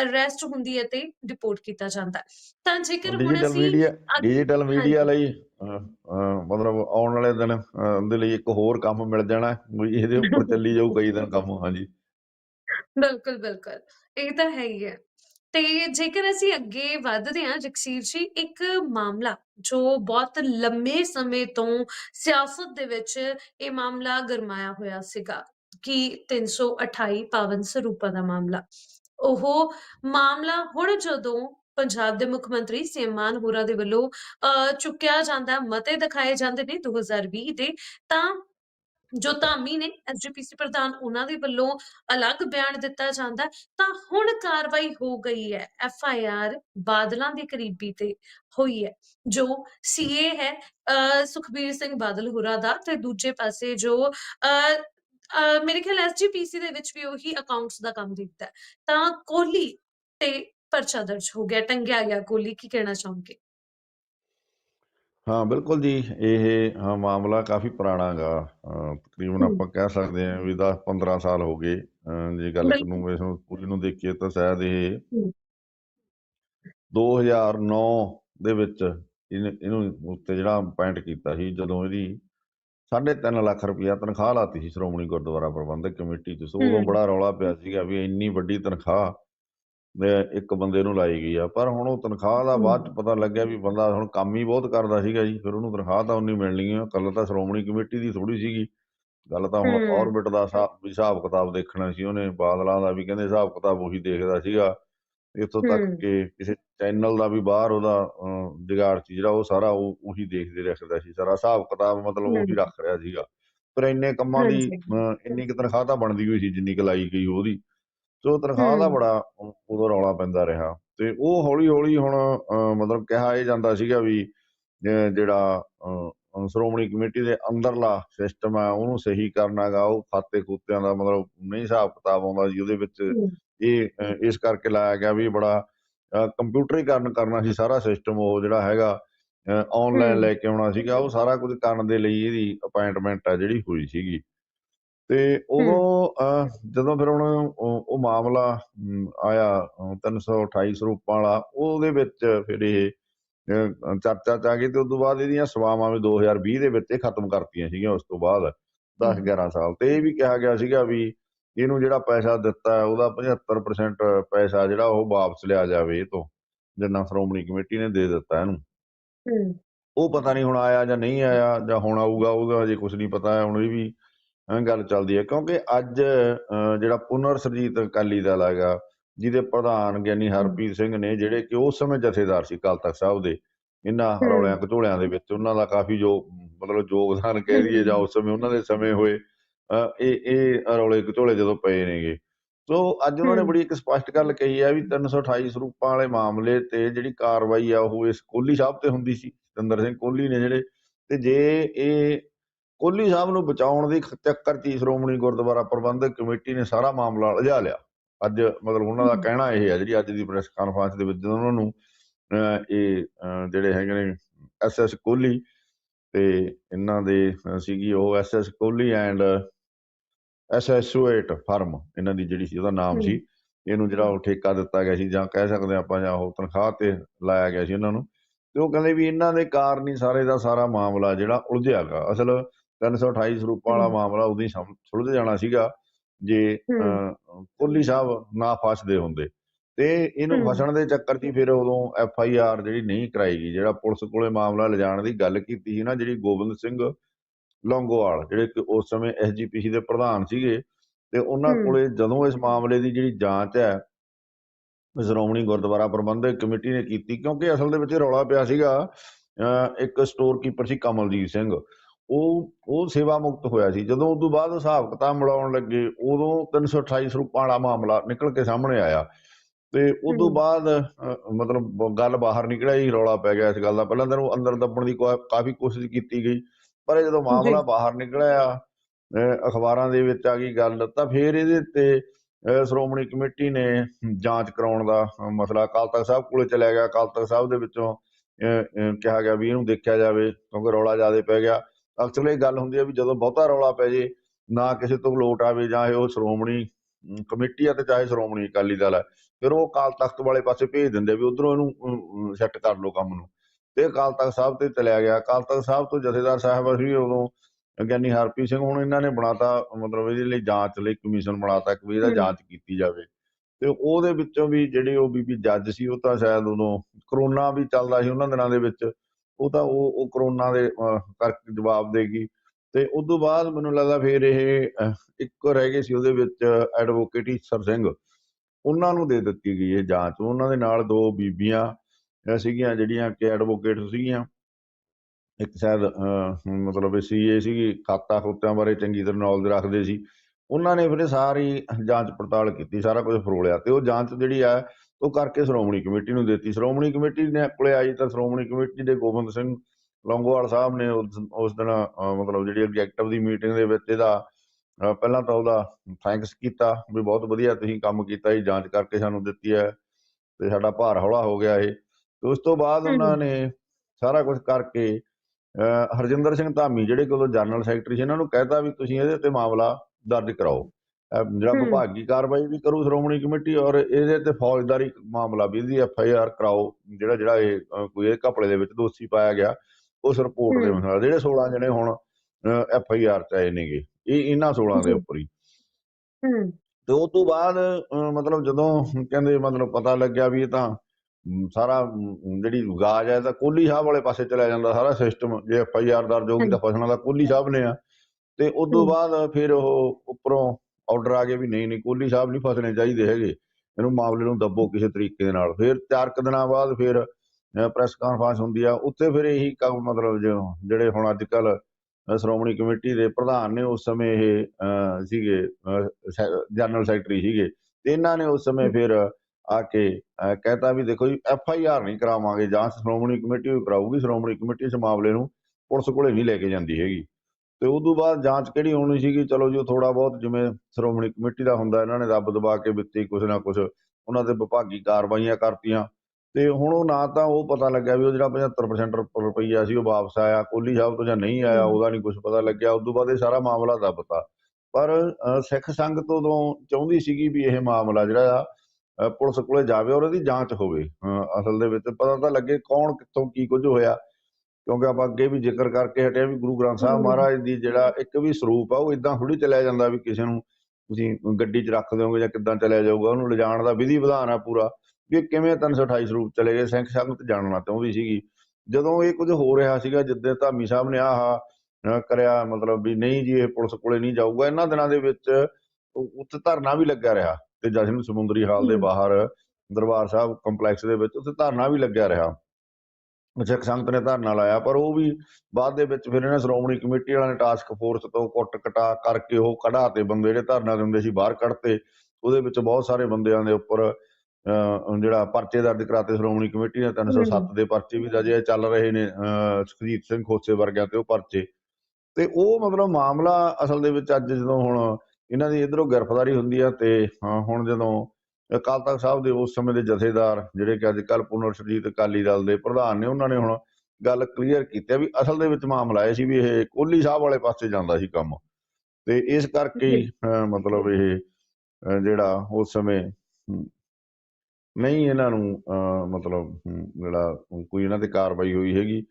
ਅਰੈਸਟ ਹੁੰਦੀ ਹੈ ਤੇ ਡਿਪੋਰਟ ਕੀਤਾ ਜਾਂਦਾ ਤਾਂ ਜੇਕਰ ਹੁਣ ਅਸੀਂ ਡਿਜੀਟਲ ਮੀਡੀਆ। ਲਈ ਮਤਲਬ ਆਉਣ ਵਾਲੇ ਦਿਨ ਦੇ ਲਈ ਇੱਕ ਹੋਰ ਕੰਮ ਮਿਲ ਜਾਣਾ ਇਹਦੇ ਉੱਪਰ ਚੱਲੀ ਜਾਊ ਕਈ ਦਿਨ ਕੰਮ ਹਾਂਜੀ। ਬਿਲਕੁਲ ਬਿਲਕੁਲ। ਇਹ ਤਾਂ ਹੈ ਹੀ ਹੈ। ਤੇ ਜੇਕਰ ਅਸੀਂ ਅੱਗੇ ਵੱਧਦੇ ਹਾਂ ਜਗਸੀਰ ਜੀ ਇੱਕ ਮਾਮਲਾ ਜੋ ਬਹੁਤ ਲੰਮੇ ਸਮੇਂ ਤੋਂ ਸਿਆਸਤ ਦੇ ਵਿੱਚ ਇਹ ਮਾਮਲਾ ਗਰਮਾਇਆ ਹੋਇਆ ਸੀਗਾ ਕਿ 328 ਪਾਵਨ ਸਰੂਪਾਂ ਦਾ ਮਾਮਲਾ। ਉਹ ਮਾਮਲਾ ਹੁਣ ਜਦੋਂ ਪੰਜਾਬ ਦੇ ਮੁੱਖ ਮੰਤਰੀ ਸੀਐਮ ਮਾਨ ਹੋਰਾਂ ਦੇ ਵੱਲੋਂ ਅਹ, ਚੁੱਕਿਆ ਜਾਂਦਾ ਮਤੇ ਦਿਖਾਏ ਜਾਂਦੇ ਨੇ 2020 ਦੇ ਤਾਂ ਜੋ ਧਾਮੀ ਨੇ ਐਸਜੀਪੀਸੀ ਪ੍ਰਧਾਨ ਉਹਨਾਂ ਦੇ ਵੱਲੋਂ ਅਲੱਗ ਬਿਆਨ ਦਿੱਤਾ ਜਾਂਦਾ ਤਾਂ ਹੁਣ ਕਾਰਵਾਈ ਹੋ ਗਈ ਹੈ ਐਫਆਈਆਰ ਬਾਦਲਾਂ ਦੇ ਕਰੀਬੀ ਤੇ ਹੋਈ ਹੈ ਜੋ ਸੀਏ ਹੈ ਅਹ, ਸੁਖਬੀਰ ਸਿੰਘ ਬਾਦਲ ਹੁਰਾ ਦਾ ਤੇ ਦੂਜੇ ਪਾਸੇ ਜੋ ਅਹ, ਅਹ, ਮੇਰੇ ਖਿਆਲ ਐਸਜੀਪੀਸੀ ਦੇ ਵਿੱਚ ਵੀ ਉਹੀ ਅਕਾਊਂਟਸ ਦਾ ਕੰਮ ਦੇਖਦਾ ਤਾਂ ਕੋਹਲੀ ਤੇ ਪਰਚਾ ਦਰਜ ਹੋ ਗਿਆ ਟੰਗਿਆ ਗਿਆ ਕੋਹਲੀ ਕੀ ਕਹਿਣਾ ਚਾਹੋਗੇ? ਹਾਂ ਬਿਲਕੁਲ ਜੀ ਇਹ ਹਾਂ, ਮਾਮਲਾ ਕਾਫੀ ਪੁਰਾਣਾ ਗਾ ਅ, ਤਕਰੀਬਨ। ਆਪਾਂ ਕਹਿ ਸਕਦੇ ਹਾਂ ਵੀ 10 15 ਸਾਲ ਹੋ ਗਏ ਅ, ਜੇ ਗੱਲ ਬਿਲਕੁਲ। ਨੂੰ ਇਸ ਨੂੰ ਪੂਰੀ ਨੂੰ ਦੇਖੀਏ ਤਾਂ ਸ਼ਾਇਦ ਇਹ ਹਮ। 2009 ਦੇ ਵਿੱਚ ਇਹਨੇ- ਇਹਨੂੰ ਉੱਤੇ ਜਿਹੜਾ ਅਪਾਇੰਟ ਕੀਤਾ ਸੀ ਜਦੋਂ ਇਹਦੀ 3.5 ਲੱਖ ਰੁਪਇਆ ਤਨਖਾਹ ਲਾਤੀ ਸੀ ਸ਼੍ਰੋਮਣੀ ਗੁਰਦੁਆਰਾ ਪ੍ਰਬੰਧਕ ਕਮੇਟੀ ਤੋਂ ਸੋ ਉਦੋਂ। ਬੜਾ ਰੌਲਾ ਪਿਆ ਸੀਗਾ ਵੀ ਇੰਨੀ ਵੱਡੀ ਤਨਖਾਹ ਅਹ ਇੱਕ ਬੰਦੇ ਨੂੰ ਲਾਈ ਗਈ ਆ ਪਰ ਹੁਣ ਉਹ ਤਨਖਾਹ ਦਾ ਬਾਅਦ ਚ ਪਤਾ ਲੱਗਿਆ ਵੀ ਬੰਦਾ ਹੁਣ ਕੰਮ ਹੀ ਬਹੁਤ ਕਰਦਾ ਸੀਗਾ ਜੀ ਫਿਰ ਉਹਨੂੰ ਤਨਖਾਹ ਤਾਂ ਉਨੀ ਮਿਲਣੀ ਆ ਕੱਲ ਤਾਂ ਸ਼੍ਰੋਮਣੀ ਕਮੇਟੀ ਦੀ ਥੋੜੀ ਸੀਗੀ ਗੱਲ ਤਾਂ ਹੁਣ। ਔਰਬਿਟ ਦਾ ਹਿਸਾਬ ਵੀ ਹਿਸਾਬ ਕਿਤਾਬ ਦੇਖਣਾ ਸੀ ਉਹਨੇ ਬਾਦਲਾਂ ਦਾ ਵੀ ਕਹਿੰਦੇ ਹਿਸਾਬ ਕਿਤਾਬ ਉਹੀ ਦੇਖਦਾ ਸੀਗਾ ਇੱਥੋਂ ਤੱਕ। ਕਿ ਕਿਸੇ ਚੈਨਲ ਦਾ ਵੀ ਬਾਹਰ ਉਹਦਾ ਅਹ, ਜੁਗਾੜ ਸੀ ਜਿਹੜਾ ਉਹ ਸਾਰਾ ਉਹ ਉਹੀ ਦੇਖਦੇ ਰੱਖਦਾ ਸੀ ਸਾਰਾ ਹਿਸਾਬ ਕਿਤਾਬ ਮਤਲਬ ਉਹੀ। ਰੱਖ ਰਿਹਾ ਸੀਗਾ ਪਰ ਇੰਨੇ ਕੰਮਾਂ ਦੀ ਹਾਂਜੀ। ਇੰਨੀ ਕੁ ਤਨਖਾਹ ਤਾਂ ਬਣਦੀ ਹੋਈ ਸੀ ਜਿੰਨੀ ਕੁ ਲਾਈ ਗਈ ਉਹਦੀ ਸੋ ਤਨਖਾਹ ਦਾ। ਬੜਾ ਉਦੋਂ ਰੌਲਾ ਪੈਂਦਾ ਰਿਹਾ ਤੇ ਉਹ ਹੌਲੀ ਹੌਲੀ ਹੁਣ ਮਤਲਬ ਕਿਹਾ ਇਹ ਜਾਂਦਾ ਸੀਗਾ ਵੀ ਜਿਹੜਾ ਸ਼੍ਰੋਮਣੀ ਕਮੇਟੀ ਦੇ ਅੰਦਰਲਾ ਸਿਸਟਮ ਆ ਉਹਨੂੰ ਸਹੀ ਕਰਨਾਗਾ ਉਹ ਖਾਤੇ ਖੂਤਿਆਂ ਦਾ ਮਤਲਬ ਨਹੀਂ ਹਿਸਾਬ ਕਿਤਾਬ ਆਉਂਦਾ ਜੀ ਉਹਦੇ ਵਿੱਚ। ਇਹ ਇਸ ਕਰਕੇ ਲਾਇਆ ਗਿਆ ਵੀ ਬੜਾ ਕੰਪਿਊਟਰੀਕਰਨ ਕਰਨਾ ਸੀ ਸਾਰਾ ਸਿਸਟਮ ਉਹ ਜਿਹੜਾ ਹੈਗਾ ਆਨਲਾਈਨ। ਲੈ ਕੇ ਆਉਣਾ ਸੀਗਾ ਉਹ ਸਾਰਾ ਕੁਝ ਕਰਨ ਦੇ ਲਈ ਇਹਦੀ ਅਪਾਇੰਟਮੈਂਟ ਆ ਜਿਹੜੀ ਹੋਈ ਸੀਗੀ ਤੇ ਉਦੋਂ ਜਦੋਂ ਫਿਰ ਹੁਣ ਉਹ ਮਾਮਲਾ ਆਇਆ ਅਹ, 328 ਸਰੂਪਾਂ ਵਾਲਾ ਉਹਦੇ ਵਿੱਚ ਫਿਰ ਇਹ ਚਰਚਾ ਚ ਆ ਗਈ ਤੇ ਉਸ ਤੋਂ ਬਾਅਦ ਇਹਦੀਆਂ ਸੇਵਾਵਾਂ ਵੀ 2020 ਦੇ ਵਿੱਚ ਇਹ ਖਤਮ ਕਰਤੀਆਂ ਸੀਗੀਆਂ ਉਸ ਤੋਂ ਬਾਅਦ 10 ਹਮ। 11 ਸਾਲ ਤੇ ਇਹ ਵੀ ਕਿਹਾ ਗਿਆ ਸੀਗਾ ਵੀ ਇਹਨੂੰ ਜਿਹੜਾ ਪੈਸਾ ਦਿੱਤਾ ਉਹਦਾ 75% ਪੈਸਾ ਜਿਹੜਾ ਉਹ ਵਾਪਸ ਲਿਆ ਜਾਵੇ ਇਹ ਤੋਂ ਜਿੰਨਾ ਸ਼੍ਰੋਮਣੀ ਕਮੇਟੀ ਨੇ ਦੇ ਦਿੱਤਾ ਇਹਨੂੰ। ਉਹ ਪਤਾ ਨਹੀਂ ਹੁਣ ਆਇਆ ਜਾਂ ਨਹੀਂ ਆਇਆ ਜਾਂ ਹੁਣ ਆਊਗਾ ਉਹਦਾ ਅਜੇ ਕੁਝ ਨਹੀਂ ਪਤਾ ਹੁਣ ਇਹ ਵੀ ਗੱਲ ਚੱਲਦੀ ਹੈ ਕਿਉਂਕਿ ਅੱਜ ਜਿਹੜਾ ਪੁਨਰ ਸਰਜੀਤ ਅਕਾਲੀ ਦਲ ਹੈਗਾ ਜਿਹਦੇ ਪ੍ਰਧਾਨ ਗਿਆਨੀ ਹਰਪ੍ਰੀਤ ਸਿੰਘ ਨੇ ਜਿਹੜੇ ਕਿ ਉਸ ਸਮੇਂ ਜਥੇਦਾਰ ਸੀ ਅਕਾਲ ਤਖਤ ਸਾਹਿਬ ਦੇ ਇਹਨਾਂ। ਰੌਲਿਆਂ ਘਚੋਲਿਆਂ ਦੇ ਵਿੱਚ ਉਹਨਾਂ ਦਾ ਕਾਫੀ ਜੋ ਮਤਲਬ ਯੋਗਦਾਨ ਕਹਿ ਦਈਏ ਜਾਂ ਉਸ ਸਮੇਂ ਉਹਨਾਂ ਦੇ ਸਮੇਂ ਹੋਏ ਇਹ ਇਹ ਰੌਲੇ ਘਚੋਲੇ ਜਦੋਂ ਪਏ ਨੇਗੇ ਸੋ ਅੱਜ ਉਹਨਾਂ ਨੇ। ਬੜੀ ਇੱਕ ਸਪਸ਼ਟ ਗੱਲ ਕਹੀ ਹੈ ਵੀ 328 ਸਰੂਪਾਂ ਵਾਲੇ ਮਾਮਲੇ ਤੇ ਜਿਹੜੀ ਕਾਰਵਾਈ ਆ ਉਹ ਇਸ ਕੋਹਲੀ ਸਾਹਿਬ ਤੇ ਹੁੰਦੀ ਸੀ ਸਤਿੰਦਰ ਸਿੰਘ ਕੋਹਲੀ ਨੇ ਜਿਹੜੇ ਤੇ ਜੇ ਇਹ ਕੋਹਲੀ ਸਾਹਿਬ ਨੂੰ ਬਚਾਉਣ ਦੇ ਚੱਕਰ 'ਚ ਸ਼੍ਰੋਮਣੀ ਗੁਰਦੁਆਰਾ ਪ੍ਰਬੰਧਕ ਕਮੇਟੀ ਨੇ ਸਾਰਾ ਮਾਮਲਾ ਉਲਝਾ ਲਿਆ ਅੱਜ ਮਤਲਬ ਉਹਨਾਂ ਦਾ। ਕਹਿਣਾ ਇਹ ਹੈ ਜਿਹੜੀ ਅੱਜ ਦੀ ਪ੍ਰੈਸ ਕਾਨਫਰੰਸ ਦੇ ਵਿੱਚ ਜਦੋਂ ਉਹਨਾਂ ਨੂੰ ਇਹ ਜਿਹੜੇ ਹੈਗੇ ਨੇ ਐਸਐਸ ਕੋਹਲੀ ਤੇ ਇਹਨਾਂ ਦੇ ਸੀਗੀ ਉਹ ਐਸਐਸ ਕੋਹਲੀ ਐਂਡ ਐਸਐਸਓ8 ਫਰਮ ਇਹਨਾਂ ਦੀ ਜਿਹੜੀ ਸੀ ਉਹਦਾ ਨਾਮ। ਸੀ ਇਹਨੂੰ ਜਿਹੜਾ ਉਹ ਠੇਕਾ ਦਿੱਤਾ ਗਿਆ ਸੀ ਜਾਂ ਕਹਿ ਸਕਦੇ ਆਪਾਂ ਜਾਂ ਉਹ ਤਨਖਾਹ ਤੇ ਲਾਇਆ ਗਿਆ ਸੀ ਇਹਨਾਂ ਨੂੰ ਤੇ ਉਹ ਕਹਿੰਦੇ ਵੀ ਇਹਨਾਂ ਦੇ ਕਾਰਨ ਹੀ ਸਾਰੇ ਦਾ ਸਾਰਾ ਮਾਮਲਾ ਜਿਹੜਾ ਉਲਝਿਆ ਗਾ ਅਸਲ 328 ਸਰੂਪਾਂ ਵਾਲਾ। ਮਾਮਲਾ ਉਦੋਂ ਹੀ ਸੁਲਝ ਜਾਣਾ ਸੀਗਾ ਜੇ ਕੋਹਲੀ ਸਾਹਿਬ ਨਾ ਫਸਦੇ ਹੁੰਦੇ ਤੇ ਇਹਨੂੰ। ਫਸਣ ਦੇ ਚੱਕਰ 'ਚ ਫਿਰ ਉਦੋਂ ਐਫ ਆਈ ਆਰ ਜਿਹੜੀ ਨਹੀਂ ਕਰਾਈ ਗਈ ਜਿਹੜਾ ਪੁਲਿਸ ਕੋਲੇ ਮਾਮਲਾ ਲਿਜਾਣ ਦੀ ਗੱਲ ਕੀਤੀ ਸੀ ਨਾ ਜਿਹੜੀ ਗੋਬਿੰਦ ਸਿੰਘ ਲੌਂਗੋਵਾਲ ਜਿਹੜੇ ਕਿ ਉਸ ਸਮੇਂ ਐਸਜੀਪੀਸੀ ਦੇ ਪ੍ਰਧਾਨ ਸੀਗੇ ਤੇ ਉਹਨਾਂ। ਕੋਲੇ ਜਦੋਂ ਇਸ ਮਾਮਲੇ ਦੀ ਜਿਹੜੀ ਜਾਂਚ ਹੈ ਸ਼੍ਰੋਮਣੀ ਗੁਰਦੁਆਰਾ ਪ੍ਰਬੰਧਕ ਕਮੇਟੀ ਨੇ ਕੀਤੀ ਕਿਉਂਕਿ ਅਸਲ ਦੇ ਵਿੱਚ ਰੌਲਾ ਪਿਆ ਸੀਗਾ ਇੱਕ ਸਟੋਰ ਕੀਪਰ ਸੀ ਕਮਲਜੀਤ ਸਿੰਘ ਉਹ ਉਹ ਸੇਵਾ ਮੁਕਤ ਹੋਇਆ ਸੀ। ਜਦੋਂ ਉਸ ਤੋਂ ਬਾਅਦ ਹਿਸਾਬ ਕਿਤਾਬ ਮਿਲਾਉਣ ਲੱਗੇ ਉਦੋਂ 328 ਸਰੂਪਾਂ ਵਾਲਾ ਮਾਮਲਾ ਨਿਕਲ ਕੇ ਸਾਹਮਣੇ ਆਇਆ। ਤੇ ਉਸ ਤੋਂ। ਬਾਅਦ ਮਤਲਬ ਗੱਲ ਬਾਹਰ ਨਿਕਲਿਆ ਹੀ ਰੌਲਾ ਪੈ ਗਿਆ ਇਸ ਗੱਲ ਦਾ। ਪਹਿਲਾਂ ਤਾਂ ਇਹਨੂੰ ਅੰਦਰ ਦੱਬਣ ਦੀ ਕਾਫੀ ਕੋਸ਼ਿਸ਼ ਕੀਤੀ ਗਈ ਪਰ ਜਦੋਂ ਮਾਮਲਾ। ਬਾਹਰ ਨਿਕਲਿਆ ਅਹ, ਅਖਬਾਰਾਂ ਦੇ ਵਿੱਚ ਆ ਗਈ ਗੱਲ ਤਾਂ ਫਿਰ ਇਹਦੇ ਤੇ ਸ਼੍ਰੋਮਣੀ ਕਮੇਟੀ ਨੇ ਜਾਂਚ ਕਰਾਉਣ ਦਾ ਮਸਲਾ ਅਕਾਲ ਤਖਤ ਸਾਹਿਬ ਕੋਲੇ ਚਲਿਆ ਗਿਆ। ਅਕਾਲ ਤਖਤ ਸਾਹਿਬ ਦੇ ਵਿੱਚੋਂ ਕਿਹਾ ਗਿਆ ਵੀ ਇਹਨੂੰ ਦੇਖਿਆ ਜਾਵੇ ਕਿਉਂਕਿ ਰੌਲਾ ਜ਼ਿਆਦਾ ਪੈ ਗਿਆ। ਅਕਸਰ ਇਹ ਗੱਲ ਹੁੰਦੀ ਹੈ ਵੀ ਜਦੋਂ ਬਹੁਤਾ ਰੌਲਾ ਪੈ ਜੇ ਨਾ ਕਿਸੇ ਤੋਂ ਲੋਟ ਆਵੇ ਜਾਂ ਇਹ ਉਹ ਸ਼੍ਰੋਮਣੀ ਕਮੇਟੀ ਆ ਤੇ ਚਾਹੇ ਸ਼੍ਰੋਮਣੀ ਅਕਾਲੀ ਦਲ ਹੈ ਫਿਰ ਉਹ ਅਕਾਲ ਤਖਤ ਵਾਲੇ ਪਾਸੇ ਭੇਜ ਦਿੰਦੇ ਵੀ ਉਧਰੋਂ ਇਹਨੂੰ ਸੈੱਟ ਕਰ ਲਓ ਕੰਮ ਨੂੰ। ਤੇ ਅਕਾਲ ਤਖਤ ਸਾਹਿਬ ਤੇ ਚਲਿਆ ਗਿਆ। ਅਕਾਲ ਤਖਤ ਸਾਹਿਬ ਤੋਂ ਜਥੇਦਾਰ ਸਾਹਿਬ ਅਸੀਂ ਉਦੋਂ ਗਿਆਨੀ ਹਰਪ੍ਰੀਤ ਸਿੰਘ ਹੁਣ ਇਹਨਾਂ ਨੇ ਬਣਾਤਾ ਮਤਲਬ ਇਹਦੇ ਲਈ ਜਾਂਚ ਲਈ ਕਮਿਸ਼ਨ ਬਣਾਤਾ ਕਿ ਇਹਦਾ। ਜਾਂਚ ਕੀਤੀ ਜਾਵੇ। ਤੇ ਉਹਦੇ ਵਿੱਚੋਂ ਵੀ ਜਿਹੜੇ ਉਹ ਬੀਬੀ ਜੱਜ ਸੀ ਉਹ ਤਾਂ ਸ਼ਾਇਦ ਉਦੋਂ ਕਰੋਨਾ ਵੀ ਚੱਲਦਾ ਸੀ ਉਹਨਾਂ ਦਿਨਾਂ ਦੇ ਵਿੱਚ। ਉਹ ਤਾਂ ਉਹ ਉਹ ਕਰੋਨਾ ਦੇ ਕਰਕੇ ਜਵਾਬ ਦੇਗੀ ਤੇ ਉਸ ਤੋਂ ਬਾਅਦ ਮੈਨੂੰ ਲੱਗਦਾ ਫਿਰ ਇਹ ਇੱਕ ਰਹਿ ਗਏ ਸੀ ਉਹਦੇ ਵਿੱਚ ਐਡਵੋਕੇਟ ਈਸਰ ਸਿੰਘ। ਉਹਨਾਂ ਨੂੰ ਦੇ ਦਿੱਤੀ ਗਈ ਇਹ ਜਾਂਚ। ਉਹਨਾਂ ਦੇ ਨਾਲ ਦੋ ਬੀਬੀਆਂ ਸੀਗੀਆਂ ਜਿਹੜੀਆਂ ਕਿ ਐਡਵੋਕੇਟ ਸੀਗੀਆਂ। ਇੱਕ ਸ਼ਾਇਦ ਅਹ, ਮਤਲਬ ਸੀਏ ਸੀਗੀ ਖਾਤਾ ਖੋਤਿਆਂ ਬਾਰੇ ਚੰਗੀ ਤਰ੍ਹਾਂ ਨੌਲੇਜ ਰੱਖਦੇ ਸੀ। ਉਹਨਾਂ ਨੇ ਫਿਰ ਸਾਰੀ ਜਾਂਚ ਪੜਤਾਲ ਕੀਤੀ ਸਾਰਾ ਕੁਝ ਫਰੋਲਿਆ। ਤੇ ਉਹ ਜਾਂਚ ਜਿਹੜੀ ਆ ਉਹ ਕਰਕੇ ਸ਼੍ਰੋਮਣੀ ਕਮੇਟੀ ਨੂੰ ਦਿੱਤੀ। ਸ਼੍ਰੋਮਣੀ ਕਮੇਟੀ ਨੇ ਕੋਲੇ ਆਈ ਤਾਂ ਸ਼੍ਰੋਮਣੀ ਕਮੇਟੀ ਦੇ ਗੋਬਿੰਦ ਸਿੰਘ ਲੌਂਗੋਵਾਲ ਸਾਹਿਬ ਨੇ ਉਸ ਦਿਨ ਮਤਲਬ ਜਿਹੜੀ ਐਗਜੈਕਟਿਵ ਦੀ ਮੀਟਿੰਗ ਦੇ ਵਿੱਚ ਇਹਦਾ ਪਹਿਲਾਂ ਤਾਂ ਉਹਦਾ ਥੈਂਕਸ ਕੀਤਾ ਵੀ ਬਹੁਤ ਵਧੀਆ ਤੁਸੀਂ ਕੰਮ ਕੀਤਾ ਇਹ ਜਾਂਚ ਕਰਕੇ ਸਾਨੂੰ ਦਿੱਤੀ ਹੈ ਤੇ ਸਾਡਾ ਭਾਰ ਹੌਲਾ ਹੋ ਗਿਆ ਇਹ। ਤੇ ਉਸ ਤੋਂ ਬਾਅਦ। ਉਹਨਾਂ ਨੇ ਸਾਰਾ ਕੁਝ ਕਰਕੇ ਹਰਜਿੰਦਰ ਸਿੰਘ ਧਾਮੀ ਜਿਹੜੇ ਕੋਲੋਂ ਜਨਰਲ ਸੈਕਟਰੀ ਸੀ ਇਹਨਾਂ ਨੂੰ ਕਹਿਤਾ ਵੀ ਤੁਸੀਂ ਇਹਦੇ ਤੇ ਮਾਮਲਾ ਦਰਜ ਕਰਾਓ। ਜਿਹੜਾ। ਵਿਭਾਗੀ ਕਾਰਵਾਈ ਵੀ ਕਰੂ ਸ਼੍ਰੋਮਣੀ ਕਮੇਟੀ ਔਰ ਇਹਦੇ ਤੇ ਫੌਜਦਾਰੀ ਮਾਮਲਾ ਵੀ ਇਹਦੀ ਐਫ ਆਈ ਆਰ ਕਰਾਓ ਜਿਹੜਾ ਜਿਹੜਾ ਇਹ ਕੋਈ ਇਹ ਘਪਲੇ ਦੇ ਵਿੱਚ ਦੋਸ਼ੀ ਪਾਇਆ ਗਿਆ ਉਸ ਰਿਪੋਰਟ ਦੇ। ਅਨੁਸਾਰ ਜਿਹੜੇ 16 ਜਣੇ ਹੁਣ ਐਫ ਆਈ ਆਰ ਚ ਆਏ ਨੇਗੇ ਇਹ ਇਹਨਾਂ 16 ਦੇ। ਉੱਪਰ ਹੀ ਹਮ। ਤੇ ਉਸ ਤੋਂ ਬਾਅਦ ਮਤਲਬ ਜਦੋਂ ਕਹਿੰਦੇ ਮਤਲਬ ਪਤਾ ਲੱਗਿਆ ਵੀ ਇਹ ਤਾਂ ਸਾਰਾ ਜਿਹੜੀ ਗਾਜ ਹੈ ਤਾਂ ਕੋਹਲੀ ਸਾਹਿਬ ਵਾਲੇ ਪਾਸੇ ਚਲਾ ਜਾਂਦਾ ਸਾਰਾ ਸਿਸਟਮ ਜੇ ਐਫ ਆਈ ਆਰ ਦਰਜ ਹੋਗੀ ਤਾਂ ਫਸਣਾ ਦਾ ਕੋਹਲੀ ਸਾਹਿਬ ਨੇ ਆ ਤੇ ਉਸ ਤੋਂ। ਬਾਅਦ ਫਿਰ ਉਹ ਉੱਪਰੋਂ ਆਰਡਰ ਆ ਗਏ ਵੀ ਨਹੀਂ ਨਹੀਂ ਕੋਹਲੀ ਸਾਹਿਬ ਨਹੀਂ ਫਸਣੇ ਚਾਹੀਦੇ ਹੈਗੇ। ਇਹਨੂੰ ਮਾਮਲੇ ਨੂੰ ਦੱਬੋ ਕਿਸੇ ਤਰੀਕੇ ਦੇ ਨਾਲ। ਫਿਰ ਚਾਰ ਕੁ ਦਿਨਾਂ ਬਾਅਦ ਫਿਰ ਪ੍ਰੈਸ ਕਾਨਫਰੰਸ ਹੁੰਦੀ ਆ। ਉੱਥੇ ਫਿਰ ਇਹੀ ਕੰਮ ਮਤਲਬ ਜਿਹੜੇ ਹੁਣ ਅੱਜ ਕੱਲ ਸ਼੍ਰੋਮਣੀ ਕਮੇਟੀ ਦੇ ਪ੍ਰਧਾਨ ਨੇ ਉਸ ਸਮੇਂ ਇਹ ਸੀਗੇ ਸੈ- ਜਨਰਲ ਸੈਕਟਰੀ ਸੀਗੇ। ਤੇ ਇਹਨਾਂ ਨੇ ਉਸ ਸਮੇਂ ਫਿਰ ਆ ਕੇ ਅਹ, ਕਹਿਤਾ ਵੀ ਦੇਖੋ ਜੀ ਐਫ ਆਈ ਆਰ ਨਹੀਂ ਕਰਾਵਾਂਗੇ। ਜਾਂਚ ਸ਼੍ਰੋਮਣੀ ਕਮੇਟੀ ਵੀ ਕਰਾਊਗੀ। ਸ਼੍ਰੋਮਣੀ ਕਮੇਟੀ ਇਸ ਮਾਮਲੇ ਨੂੰ ਪੁਲਿਸ ਕੋਲੇ ਨਹੀਂ ਲੈ ਕੇ ਜਾਂਦੀ ਹੈਗੀ। ਤੇ ਤੋਂ ਬਾਅਦ ਜਾਂਚ ਕਿਹੜੀ ਹੋਣੀ ਸੀਗੀ? ਚਲੋ ਜੀ ਥੋੜਾ ਬਹੁਤ ਜਿਵੇਂ ਸ਼੍ਰੋਮਣੀ ਕਮੇਟੀ ਦਾ ਹੁੰਦਾ ਇਹਨਾਂ ਨੇ ਦੱਬ ਦਬਾ ਕੇ ਹੀ ਕੁਛ ਨਾ ਕੁਛ ਉਹਨਾਂ ਤੇ ਵਿਭਾਗੀ ਕਾਰਵਾਈਆਂ ਕਰਤੀਆਂ। ਤੇ ਹੁਣ ਉਹ ਨਾ ਤਾਂ ਉਹ ਪਤਾ ਲੱਗਿਆ ਵੀ ਉਹ ਜਿਹੜਾ 75% ਰੁਪ- ਰੁਪਈਆ ਸੀ ਉਹ ਵਾਪਸ ਆਇਆ ਕੋਹਲੀ ਸਾਹਿਬ ਤੋਂ ਜਾਂ ਨਹੀਂ ਆਇਆ। ਉਹਦਾ ਨਹੀਂ ਕੁਝ ਪਤਾ ਲੱਗਿਆ ਤੋਂ ਬਾਅਦ ਇਹ ਸਾਰਾ ਮਾਮਲਾ ਦੱਬਤਾ। ਪਰ ਸਿੱਖ ਸੰਗਤ ਉਦੋਂ ਚਾਹੁੰਦੀ ਸੀਗੀ ਵੀ ਇਹ ਮਾਮਲਾ ਜਿਹੜਾ ਆ ਪੁਲਿਸ ਕੋਲੇ ਜਾਵੇ ਔਰ ਇਹਦੀ ਜਾਂਚ ਹੋਵੇ। ਅਸਲ ਦੇ ਵਿੱਚ ਪਤਾ ਤਾਂ ਲੱਗੇ ਕੌਣ ਕਿੱਥੋਂ ਕੀ ਕੁਝ ਹੋਇਆ। ਕਿਉਂਕਿ ਆਪਾਂ ਅੱਗੇ ਵੀ ਜ਼ਿਕਰ ਕਰਕੇ ਹਟਿਆ ਵੀ ਗੁਰੂ ਗ੍ਰੰਥ ਸਾਹਿਬ। ਮਹਾਰਾਜ ਦੀ ਜਿਹੜਾ ਇੱਕ ਵੀ ਸਰੂਪ ਆ ਉਹ ਇਦਾਂ ਥੋੜੀ ਚਲਿਆ ਜਾਂਦਾ ਵੀ ਕਿਸੇ ਨੂੰ ਤੁਸੀਂ ਗੱਡੀ 'ਚ ਰੱਖ ਦਿਓਗੇ ਜਾਂ ਕਿੱਦਾਂ ਚਲਿਆ ਜਾਊਗਾ ਉਹਨੂੰ ਲਿਜਾਣ ਦਾ ਵਿਧੀ ਵਿਧਾਨ ਆ ਪੂਰਾ ਵੀ ਇਹ ਕਿਵੇਂ 328 ਸਰੂਪ ਚਲੇ ਗਏ ਸਿੰਘ ਸੰਗਤ ਜਾਣਨਾ ਚਾਹੁੰਦੀ ਸੀਗੀ ਜਦੋਂ ਇਹ ਕੁਝ ਹੋ ਰਿਹਾ ਸੀਗਾ ਜਿੱਦੇ ਧਾਮੀ ਸਾਹਿਬ ਨੇ ਆਹ ਕਰਿਆ ਮਤਲਬ ਵੀ ਨਹੀਂ ਜੀ ਇਹ ਪੁਲਿਸ ਕੋਲੇ ਨਹੀਂ ਜਾਊਗਾ ਇਹਨਾਂ ਦਿਨਾਂ ਦੇ ਵਿੱਚ ਉੱਥੇ ਧਰਨਾ ਵੀ ਲੱਗਿਆ ਰਿਹਾ ਤੇ ਜਸ਼ਨ ਸਮੁੰਦਰੀ ਹਾਲ ਦੇ। ਬਾਹਰ ਦਰਬਾਰ ਸਾਹਿਬ ਕੰਪਲੈਕਸ ਦੇ ਵਿੱਚ ਉੱਥੇ ਧਰਨਾ ਵੀ ਲੱਗਿਆ ਰਿਹਾ ਸਿੱਖ ਸੰਗਤ ਨੇ ਧਰਨਾ ਲਾਇਆ ਪਰ ਉਹ ਵੀ ਬਾਅਦ ਦੇ ਵਿੱਚ ਫਿਰ ਇਹਨਾਂ ਸ਼੍ਰੋਮਣੀ ਕਮੇਟੀ ਵਾਲਿਆਂ ਨੇ ਟਾਸਕ ਫੋਰਸ ਤੋਂ ਕੁੱਟ ਕਟਾ ਕਰਕੇ ਉਹ ਕਢਾ ਤੇ ਬੰਦੇ ਜਿਹੜੇ ਧਰਨਾ ਦਿੰਦੇ ਸੀ ਬਾਹਰ ਕੱਢਤੇ। ਉਹਦੇ ਵਿੱਚ ਬਹੁਤ ਸਾਰੇ ਬੰਦਿਆਂ ਦੇ ਉੱਪਰ ਅਹ, ਜਿਹੜਾ ਪਰਚੇ ਦਰਜ ਕਰਾਤੇ ਸ਼੍ਰੋਮਣੀ ਕਮੇਟੀ ਨੇ 307 ਦੇ ਪਰਚੇ ਵੀ ਅਜੇ ਚੱਲ ਰਹੇ ਨੇ ਅਹ, ਸੁਖਜੀਤ ਸਿੰਘ ਖੋਸੇ ਵਰਗਿਆਂ ਤੇ ਉਹ ਪਰਚੇ। ਤੇ ਉਹ ਮਤਲਬ ਮਾਮਲਾ ਅਸਲ ਦੇ ਵਿੱਚ ਅੱਜ ਜਦੋਂ ਹੁਣ ਇਹਨਾਂ ਦੀ ਇਧਰੋਂ ਗ੍ਰਿਫਤਾਰੀ ਹੁੰਦੀ ਆ ਤੇ ਹੁਣ ਜਦੋਂ ਅਕਾਲ ਤਖਤ ਸਾਹਿਬ ਦੇ ਉਸ ਸਮੇਂ ਦੇ ਜਥੇਦਾਰ ਜਿਹੜੇ ਕਿ ਅੱਜ ਕੱਲ ਪੁਨਰ ਸਰਜੀਤ ਅਕਾਲੀ ਦਲ ਦੇ ਪ੍ਰਧਾਨ ਨੇ ਉਹਨਾਂ ਨੇ ਹੁਣ ਗੱਲ ਕਲੀਅਰ ਕੀਤੀ ਵੀ ਅਸਲ ਦੇ ਵਿੱਚ ਮਾਮਲਾ ਇਹ ਸੀ ਵੀ ਇਹ ਕੋਹਲੀ ਸਾਹਿਬ ਵਾਲੇ ਪਾਸੇ ਜਾਂਦਾ ਸੀ ਕੰਮ। ਤੇ ਇਸ ਕਰਕੇ ਮਤਲਬ ਇਹ ਜਿਹੜਾ ਉਸ ਸਮੇਂ ਨਹੀਂ ਇਹਨਾਂ ਨੂੰ ਮਤਲਬ ਜਿਹੜਾ ਕੋਈ ਇਹਨਾਂ ਤੇ ਕਾਰਵਾਈ ਹੋਈ ਹੈਗੀ।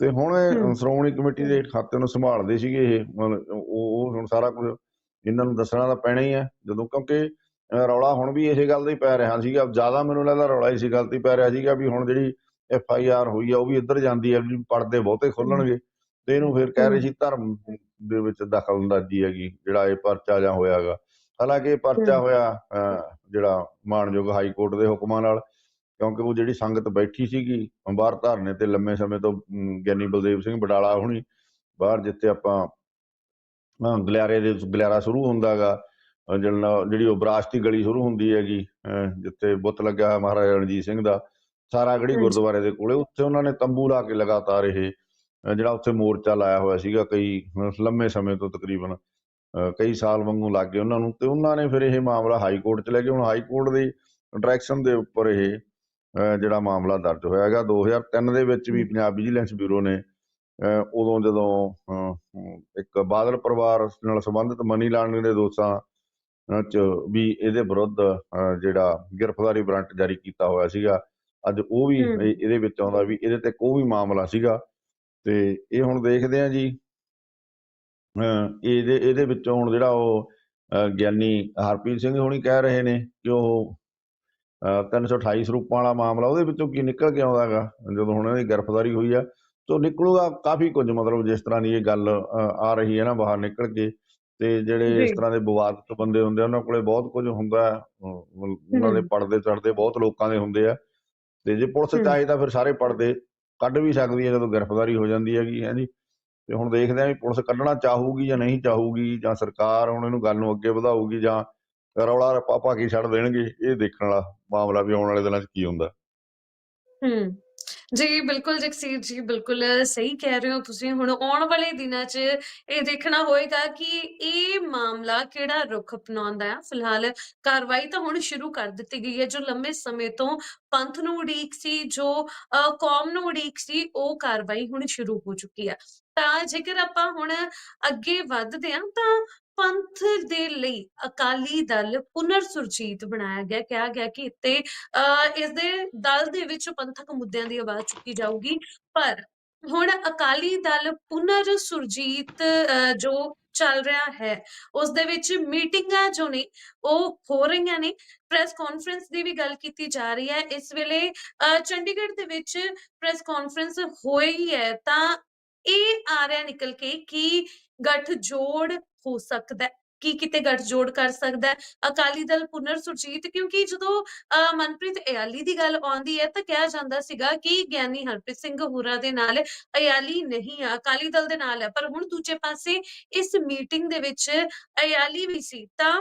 ਤੇ ਹੁਣ। ਸ਼੍ਰੋਮਣੀ ਕਮੇਟੀ ਦੇ ਖਾਤੇ ਨੂੰ ਸੰਭਾਲਦੇ ਸੀਗੇ ਇਹ ਉਹ ਹੁਣ ਸਾਰਾ ਕੁਝ ਇਹਨਾਂ ਨੂੰ ਦੱਸਣਾ ਤਾਂ ਪੈਣਾ ਹੀ ਹੈ। ਜਦੋਂ ਕਿਉਂਕਿ ਰੌਲਾ ਹੁਣ ਵੀ ਇਸੇ ਗੱਲ ਦਾ ਹੀ ਪੈ ਰਿਹਾ ਸੀਗਾ। ਜ਼ਿਆਦਾ ਮੈਨੂੰ ਲੱਗਦਾ ਰੌਲਾ ਇਸੇ ਗੱਲ ਤੇ ਪੈ ਰਿਹਾ ਸੀਗਾ ਵੀ ਹੁਣ ਜਿਹੜੀ ਐਫ ਆਈ ਆਰ ਹੋਈ ਆ ਉਹ ਵੀ ਇੱਧਰ ਜਾਂਦੀ ਹੈ ਵੀ ਪਰਦੇ ਬਹੁਤੇ ਖੁੱਲਣਗੇ। ਤੇ ਇਹਨੂੰ ਫਿਰ ਕਹਿ ਰਹੇ ਸੀ ਧਰਮ ਦੇ ਵਿੱਚ ਦਖਲਅੰਦਾਜ਼ੀ ਹੈਗੀ ਜਿਹੜਾ ਇਹ ਪਰਚਾ ਜਾਂ ਹੋਇਆਗਾ। ਹਾਲਾਂਕਿ ਇਹ ਪਰਚਾ। ਹੋਇਆ ਜਿਹੜਾ ਮਾਨਯੋਗ ਹਾਈ ਕੋਰਟ ਦੇ ਹੁਕਮਾਂ ਨਾਲ ਕਿਉਂਕਿ ਉਹ ਜਿਹੜੀ ਸੰਗਤ ਬੈਠੀ ਸੀਗੀ ਬਾਹਰ ਧਰਨੇ ਤੇ ਲੰਮੇ ਸਮੇਂ ਤੋਂ ਗਿਆਨੀ ਬਲਦੇਵ ਸਿੰਘ ਬਡਾਲਾ ਹੁਣੀ ਬਾਹਰ ਜਿੱਥੇ ਆਪਾਂ ਗਲਿਆਰੇ ਦੇ ਗਲਿਆਰਾ ਸ਼ੁਰੂ ਹੁੰਦਾਗਾ ਜਿਹੜਾ ਜਿਹੜੀ ਉਹ ਬਰਾਸ਼ਤੀ ਗਲੀ ਸ਼ੁਰੂ ਹੁੰਦੀ ਹੈਗੀ ਜਿੱਥੇ ਬੁੱਤ ਲੱਗਿਆ ਹੋਇਆ ਮਹਾਰਾਜਾ ਰਣਜੀਤ ਸਿੰਘ ਦਾ ਸਾਰਾ ਗੜੀ। ਗੁਰਦੁਆਰੇ ਦੇ ਕੋਲੇ ਉੱਥੇ ਉਹਨਾਂ ਨੇ ਤੰਬੂ ਲਾ ਕੇ ਲਗਾਤਾਰ ਇਹ ਜਿਹੜਾ ਉੱਥੇ ਮੋਰਚਾ ਲਾਇਆ ਹੋਇਆ ਸੀਗਾ ਕਈ ਲੰਮੇ ਸਮੇਂ ਤੋਂ ਤਕਰੀਬਨ ਕਈ ਸਾਲ ਵਾਂਗੂ ਲੱਗ ਗਏ ਉਹਨਾਂ ਨੂੰ ਤੇ ਉਹਨਾਂ ਨੇ ਫਿਰ ਇਹ ਮਾਮਲਾ ਹਾਈ ਕੋਰਟ ਚ ਲੈ ਕੇ ਹੁਣ ਹਾਈ ਕੋਰਟ ਦੀ ਡਾਇਰੈਕਸ਼ਨ ਦੇ ਉੱਪਰ ਇਹ ਜਿਹੜਾ ਮਾਮਲਾ ਦਰਜ ਹੋਇਆ ਹੈਗਾ 2003 ਦੇ ਵਿੱਚ ਵੀ ਪੰਜਾਬ ਵਿਜੀਲੈਂਸ ਬਿਊਰੋ ਨੇ ਉਦੋਂ ਜਦੋਂ ਇੱਕ ਬਾਦਲ ਪਰਿਵਾਰ ਨਾਲ ਸੰਬੰਧਿਤ ਮਨੀ ਲਾਂਡਰਿੰਗ ਦੇ ਦੋਸ਼ਾਂ ਅਹ, ਚ ਵੀ ਇਹਦੇ ਵਿਰੁੱਧ ਜਿਹੜਾ ਗ੍ਰਿਫਤਾਰੀ ਵਾਰੰਟ ਜਾਰੀ ਕੀਤਾ ਹੋਇਆ ਸੀਗਾ ਅੱਜ ਉਹ ਵੀ ਇਹਦੇ ਵਿੱਚ ਆਉਂਦਾ ਵੀ ਇਹਦੇ ਤੇ ਕੋਈ ਵੀ ਮਾਮਲਾ ਸੀਗਾ। ਤੇ ਇਹ ਹੁਣ ਦੇਖਦੇ ਆ ਜੀ। ਇਹਦੇ ਇਹਦੇ ਵਿੱਚੋਂ ਹੁਣ ਜਿਹੜਾ ਉਹ ਗਿਆਨੀ ਹਰਪ੍ਰੀਤ ਸਿੰਘ ਹੋਣੀ ਕਹਿ ਰਹੇ ਨੇ ਕਿ ਉਹ ਅਹ, 328 ਸਰੂਪਾਂ ਵਾਲਾ ਮਾਮਲਾ ਉਹਦੇ ਵਿੱਚੋਂ ਕੀ ਨਿਕਲ ਕੇ ਆਉਂਦਾਗਾ ਜਦੋਂ ਹੁਣ ਇਹਦੀ ਗ੍ਰਿਫਤਾਰੀ ਹੋਈ ਆ ਤੋਂ ਨਿਕਲੂਗਾ ਕਾਫੀ ਕੁਝ ਮਤਲਬ ਜਿਸ ਤਰ੍ਹਾਂ ਦੀ ਇਹ ਗੱਲ ਆ ਰਹੀ ਹੈ ਨਾ ਬਾਹਰ ਨਿਕਲ ਕੇ। ਤੇ ਜਿਹੜੇ ਇਸ। ਤਰ੍ਹਾਂ ਦੇ ਵਿਵਾਦਤ ਬੰਦੇ ਹੁੰਦੇ ਉਹਨਾਂ ਕੋਲੇ ਬਹੁਤ ਕੁਝ ਹੁੰਦਾ ਉਹਨਾਂ ਦੇ। ਪਰਦੇ ਚੜਦੇ ਬਹੁਤ ਲੋਕਾਂ ਦੇ ਹੁੰਦੇ ਆ ਤੇ ਜੇ ਪੁਲਿਸ। ਚਾਹੇ ਤਾਂ ਫਿਰ ਸਾਰੇ ਪਰਦੇ ਕੱਢ ਵੀ ਸਕਦੀ ਹੈ ਜਦੋਂ ਗ੍ਰਿਫਤਾਰੀ ਹੋ ਜਾਂਦੀ ਹੈਗੀ ਹੈ ਜੀ ਤੇ ਹੁਣ ਦੇਖਦੇ ਆ ਵੀ ਪੁਲਿਸ ਕੱਢਣਾ ਚਾਹੂਗੀ ਜਾਂ ਨਹੀਂ ਚਾਹੂਗੀ ਜਾਂ ਸਰਕਾਰ ਹੁਣ ਇਹਨੂੰ ਗੱਲ ਨੂੰ ਅੱਗੇ ਵਧਾਊਗੀ ਜਾਂ ਰੌਲਾ ਰੱਪਾ ਪਾ ਕੇ ਛੱਡ ਦੇਣਗੇ ਇਹ ਦੇਖਣ ਵਾਲਾ ਮਾਮਲਾ ਵੀ ਆਉਣ ਵਾਲੇ ਦਿਨਾਂ 'ਚ ਕੀ ਹੁੰਦਾ ਹੂੰ। ਜੀ, ਬਿਲਕੁਲ ਜਗਸੀਰ ਜੀ, ਬਿਲਕੁਲ ਸਹੀ ਕਹਿ ਰਹੇ ਹੋ ਤੁਸੀਂ। ਹੁਣ ਆਉਣ ਵਾਲੇ ਦਿਨਾਂ 'ਚ ਇਹ ਦੇਖਣਾ ਹੋਏਗਾ ਕਿ ਇਹ ਮਾਮਲਾ ਕਿਹੜਾ ਰੁਖ ਅਪਣਾਉਂਦਾ ਹੈ। ਫਿਲਹਾਲ ਕਾਰਵਾਈ ਤਾਂ ਹੁਣ ਸ਼ੁਰੂ ਕਰ ਦਿੱਤੀ ਗਈ ਹੈ, ਜੋ ਲੰਬੇ ਸਮੇਂ ਤੋਂ ਪੰਥ ਨੂੰ ਉਡੀਕ ਸੀ, ਜੋ ਅ, ਕੌਮ ਨੂੰ ਉਡੀਕ ਸੀ, ਉਹ ਕਾਰਵਾਈ ਹੁਣ ਸ਼ੁਰੂ ਹੋ ਚੁੱਕੀ ਹੈ। ਤਾਂ ਜੇਕਰ ਆਪਾਂ ਹੁਣ ਅੱਗੇ ਵੱਧਦੇ ਹਾਂ ਤਾਂ ਪੰਥ ਦੇ ਲਈ ਅਕਾਲੀ ਦਲ ਪੁਨਰ ਸੁਰਜੀਤ ਬਣਾਇਆ ਗਿਆ। ਕਿਹਾ ਗਿਆ ਕਿ ਇੱਥੇ ਅ, ਇਸਦੇ ਦਲ ਦੇ ਵਿੱਚ ਪੰਥਕ ਮੁੱਦਿਆਂ ਦੀ ਆਵਾਜ਼ ਚੁੱਕੀ ਜਾਊਗੀ। ਪਰ ਹੁਣ ਅਕਾਲੀ ਦਲ ਪੁਨਰ ਸੁਰਜੀਤ ਜੋ ਚੱਲ ਰਿਹਾ ਹੈ, ਉਸ ਦੇ ਵਿੱਚ ਮੀਟਿੰਗਾਂ ਜੋ ਨੇ ਉਹ ਹੋ ਰਹੀਆਂ ਨੇ। ਪ੍ਰੈਸ ਕਾਨਫਰੰਸ ਦੀ ਵੀ ਗੱਲ ਕੀਤੀ ਜਾ ਰਹੀ ਹੈ। ਇਸ ਵੇਲੇ ਅ, ਚੰਡੀਗੜ੍ਹ ਦੇ ਵਿੱਚ ਪ੍ਰੈਸ ਕਾਨਫਰੰਸ ਹੋਈ ਹੈ ਤਾਂ ਇਹ ਆ ਰਿਹਾ ਨਿਕਲ ਕੇ ਕਿ ਗੱਠਜੋੜ ਹੋ ਸਕਦਾ ਹੈ, ਕਿ ਕਿਤੇ ਗੱਠਜੋੜ ਕਰ ਸਕਦਾ ਹੈ ਅਕਾਲੀ ਦਲ ਪੁਨਰ ਸੁਰਜੀਤ ਕਿਉਂਕਿ ਜਦੋਂ ਮਨਪ੍ਰੀਤ ਇਆਲੀ ਦੀ ਗੱਲ ਆਉਂਦੀ ਹੈ ਤਾਂ ਕਿਹਾ ਜਾਂਦਾ ਸੀਗਾ ਕਿ ਗਿਆਨੀ ਹਰਪ੍ਰੀਤ ਸਿੰਘ ਹੋਰਾਂ ਦੇ ਨਾਲ ਅਯਾਲੀ ਨਹੀਂ ਆ, ਅਕਾਲੀ ਦਲ ਦੇ ਨਾਲ ਹੈ। ਪਰ ਹੁਣ ਦੂਜੇ ਪਾਸੇ ਇਸ ਮੀਟਿੰਗ ਦੇ ਵਿੱਚ ਅਯਾਲੀ ਵੀ ਸੀ ਤਾਂ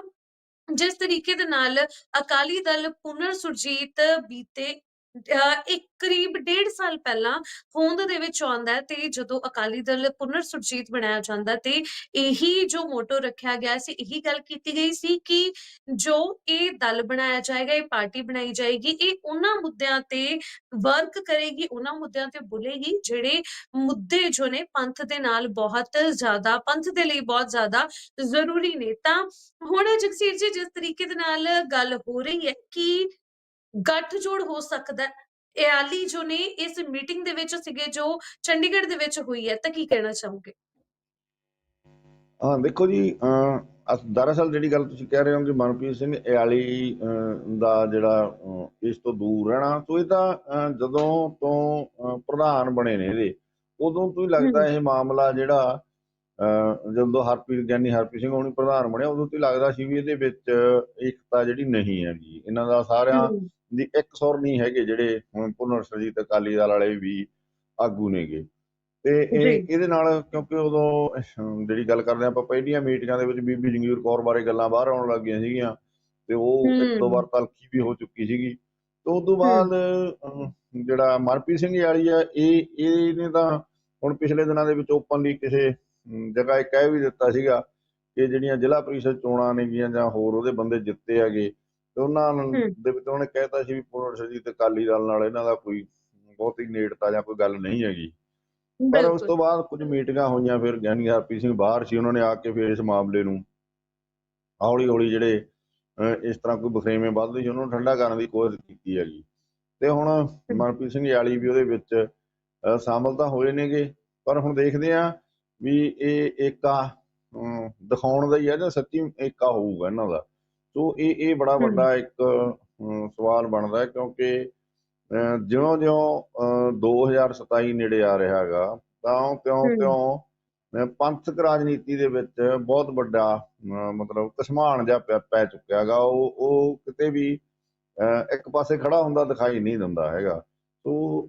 ਜਿਸ ਤਰੀਕੇ ਦੇ ਨਾਲ ਅਕਾਲੀ ਦਲ ਪੁਨਰ ਸੁਰਜੀਤ ਬੀਤੇ ਇੱਕ ਕਰੀਬ ਡੇਢ ਸਾਲ ਪਹਿਲਾਂ ਹੋਂਦ ਦੇ ਵਿੱਚ ਆਉਂਦਾ ਹੈ ਤੇ ਜਦੋਂ ਅਕਾਲੀ ਦਲ ਪੁਨਰ ਸੁਰਜੀਤ ਬਣਾਇਆ ਜਾਂਦਾ ਤੇ ਇਹੀ ਜੋ ਮੋਟੋ ਰੱਖਿਆ ਗਿਆ ਸੀ, ਇਹੀ ਗੱਲ ਕੀਤੀ ਗਈ ਸੀ ਕਿ ਜੋ ਇਹ ਦਲ ਬਣਾਇਆ ਜਾਏਗਾ, ਇਹ ਪਾਰਟੀ ਬਣਾਈ ਜਾਏਗੀ, ਇਹ ਉਹਨਾਂ ਮੁੱਦਿਆਂ ਤੇ ਵਰਕ ਕਰੇਗੀ, ਉਹਨਾਂ ਮੁੱਦਿਆਂ ਤੇ ਬੋਲੇਗੀ ਜਿਹੜੇ ਮੁੱਦੇ ਜੋ ਨੇ ਪੰਥ ਦੇ ਨਾਲ ਬਹੁਤ ਜ਼ਿਆਦਾ ਪੰਥ ਦੇ ਲਈ ਬਹੁਤ ਜ਼ਿਆਦਾ ਜ਼ਰੂਰੀ ਨੇ। ਤਾਂ ਹੁਣ ਜਗਸੀਰ ਜੀ ਜਿਸ ਤਰੀਕੇ ਦੇ ਨਾਲ ਗੱਲ ਹੋ ਰਹੀ ਹੈ ਕਿ ਗੱਠਜੋੜ ਹੋ ਸਕਦਾ ਹੈ। ਇਆਲੀ ਜੋ ਨੇ ਇਸ ਮੀਟਿੰਗ ਦੇ ਵਿੱਚ ਸੀਗੇ ਜੋ ਚੰਡੀਗੜ੍ਹ ਦੇ ਵਿੱਚ ਹੋਈ ਹੈ ਤਾਂ ਕੀ ਕਹਿਣਾ ਚਾਹੋਗੇ? ਹਾਂ ਦੇਖੋ ਜੀ ਦਰਅਸਲ ਜਿਹੜੀ ਗੱਲ ਤੁਸੀਂ ਕਹਿ ਰਹੇ ਹੋ ਕਿ ਮਨਪ੍ਰੀਤ ਸਿੰਘ ਇਆਲੀ ਦਾ ਜਿਹੜਾ ਇਸ ਤੋਂ ਦੂਰ ਰਹਿਣਾ ਤੋਂ ਇਹ ਤਾਂ ਜਦੋਂ ਤੋਂ ਪ੍ਰਧਾਨ ਬਣੇ ਨੇ ਇਹਦੇ ਉਦੋਂ ਤੋਂ ਹੀ ਲੱਗਦਾ। ਇਹ ਮਾਮਲਾ ਜਿਹੜਾ ਜਦੋਂ ਹਰਪ੍ਰੀਤ ਗਿਆਨੀ ਹਰਪ੍ਰੀਤ ਸਿੰਘ ਹੋਣੀ ਪ੍ਰਧਾਨ ਬਣਿਆ ਉਦੋਂ ਤੋਂ ਹੀ ਲੱਗਦਾ ਸੀ ਵੀ ਇਹਦੇ ਵਿੱਚ ਏਕਤਾ ਜਿਹੜੀ ਨਹੀਂ ਹੈਗੀ ਇਹਨਾਂ ਦਾ ਸਾਰਿਆਂ ਦੀ ਇੱਕ ਸੁਰ ਨਹੀਂ ਹੈਗੇ ਜਿਹੜੇ ਹੁਣ ਪੁਨਰ ਸਰਜੀਤ ਅਕਾਲੀ ਦਲ ਵਾਲੇ ਵੀ ਆਗੂ ਨੇਗੇ ਤੇ ਇਹ। ਇਹਦੇ ਨਾਲ ਕਿਉਂਕਿ ਉਦੋਂ ਜਿਹੜੀ ਗੱਲ ਕਰਦੇ ਆਪਾਂ ਪਹਿਲੀਆਂ ਮੀਟਿੰਗਾਂ ਦੇ ਵਿੱਚ ਬੀਬੀ ਜੰਗੀਰ ਕੌਰ ਬਾਰੇ ਗੱਲਾਂ ਬਾਹਰ ਆਉਣ ਲੱਗ ਗਈਆਂ ਸੀਗੀਆਂ ਤੇ ਉਹ ਇੱਕ ਦੋ। ਵਾਰ ਤਲਖੀ ਵੀ ਹੋ ਚੁੱਕੀ ਸੀਗੀ ਤੇ ਉਸ ਤੋਂ ਬਾਅਦ ਜਿਹੜਾ ਮਨਪ੍ਰੀਤ ਸਿੰਘ ਯਾਲੀ ਆ ਇਹ ਇਹਨੇ ਤਾਂ ਹੁਣ ਪਿਛਲੇ ਦਿਨਾਂ ਦੇ ਵਿੱਚ ਓਪਨਲੀ ਕਿਸੇ ਜਗ੍ਹਾ ਇਹ ਕਹਿ ਵੀ ਦਿੱਤਾ ਸੀਗਾ ਕਿ ਜਿਹੜੀਆਂ ਜ਼ਿਲ੍ਹਾ ਪ੍ਰੀਸ਼ਦ ਚੋਣਾਂ ਨੇਗੀਆਂ ਜਾਂ ਹੋਰ ਉਹਦੇ ਬੰਦੇ ਜਿੱਤੇ ਹੈਗੇ ਤੇ ਉਹਨਾਂ ਨੂੰ ਹੂੰ। ਦੇ ਵਿੱਚ ਉਹਨੇ ਕਹਿਤਾ ਸੀ ਵੀ ਪੁਨਰ ਸਰਜੀਤ ਅਕਾਲੀ ਦਲ ਨਾਲ ਇਹਨਾਂ ਦਾ ਕੋਈ ਬਹੁਤੀ ਨੇੜਤਾ ਜਾਂ ਕੋਈ ਗੱਲ ਨਹੀਂ ਹੈਗੀ। ਪਰ ਉਸ ਬਿਲਕੁਲ। ਤੋਂ ਬਾਅਦ ਕੁਝ ਮੀਟਿੰਗਾਂ ਹੋਈਆਂ ਫਿਰ ਗਿਆਨੀ ਹਰਪ੍ਰੀਤ ਸਿੰਘ ਬਾਹਰ ਸੀ ਉਹਨਾਂ ਨੇ ਆ ਕੇ ਫਿਰ ਇਸ ਮਾਮਲੇ ਨੂੰ ਹੌਲੀ ਹੌਲੀ ਜਿਹੜੇ ਅਹ, ਇਸ ਤਰ੍ਹਾਂ ਕੋਈ ਬਖਰੇਵੇਂ ਵੱਧਦੇ ਸੀ ਉਹਨਾਂ ਨੂੰ ਠੰਡਾ ਕਰਨ ਦੀ ਕੋਸ਼ਿਸ਼ ਕੀਤੀ ਹੈਗੀ। ਤੇ ਹੁਣ ਮਨਪ੍ਰੀਤ ਸਿੰਘ ਯਾਲੀ ਵੀ ਉਹਦੇ ਵਿੱਚ ਅਹ, ਸ਼ਾਮਲ ਤਾਂ ਹੋਏ ਨੇਗੇ ਪਰ ਹੁਣ ਦੇਖਦੇ ਆ ਵੀ ਇਹ ਏਕਾ ਅਮ, ਦਿਖਾਉਣ ਦਾ ਹੀ ਹੈ ਜਾਂ ਸੱਚੀ ਏਕਾ ਹੋਊਗਾ ਇਹਨਾਂ ਦਾ। ਸੋ ਇਹ ਇਹ ਬੜਾ। ਵੱਡਾ ਇੱਕ ਸਵਾਲ ਬਣਦਾ ਹੈ ਕਿਉਂਕਿ ਜਿਉਂ-ਜਿਉਂ ਅਹ, 2027 ਨੇੜੇ ਆ ਰਿਹਾ ਹੈਗਾ ਤਾਂ ਅਹ, ਪੰਥਕ ਰਾਜਨੀਤੀ ਦੇ ਵਿੱਚ ਬਹੁਤ ਵੱਡਾ ਮਤਲਬ ਕਸਮਾਨ ਜਿਹਾ ਪੈ ਚੁੱਕਿਆ ਹੈਗਾ ਉਹ ਉਹ ਕਿਤੇ ਵੀ ਇੱਕ ਪਾਸੇ ਖੜਾ ਹੁੰਦਾ ਦਿਖਾਈ ਨਹੀਂ ਦਿੰਦਾ ਹੈਗਾ ਸੋ।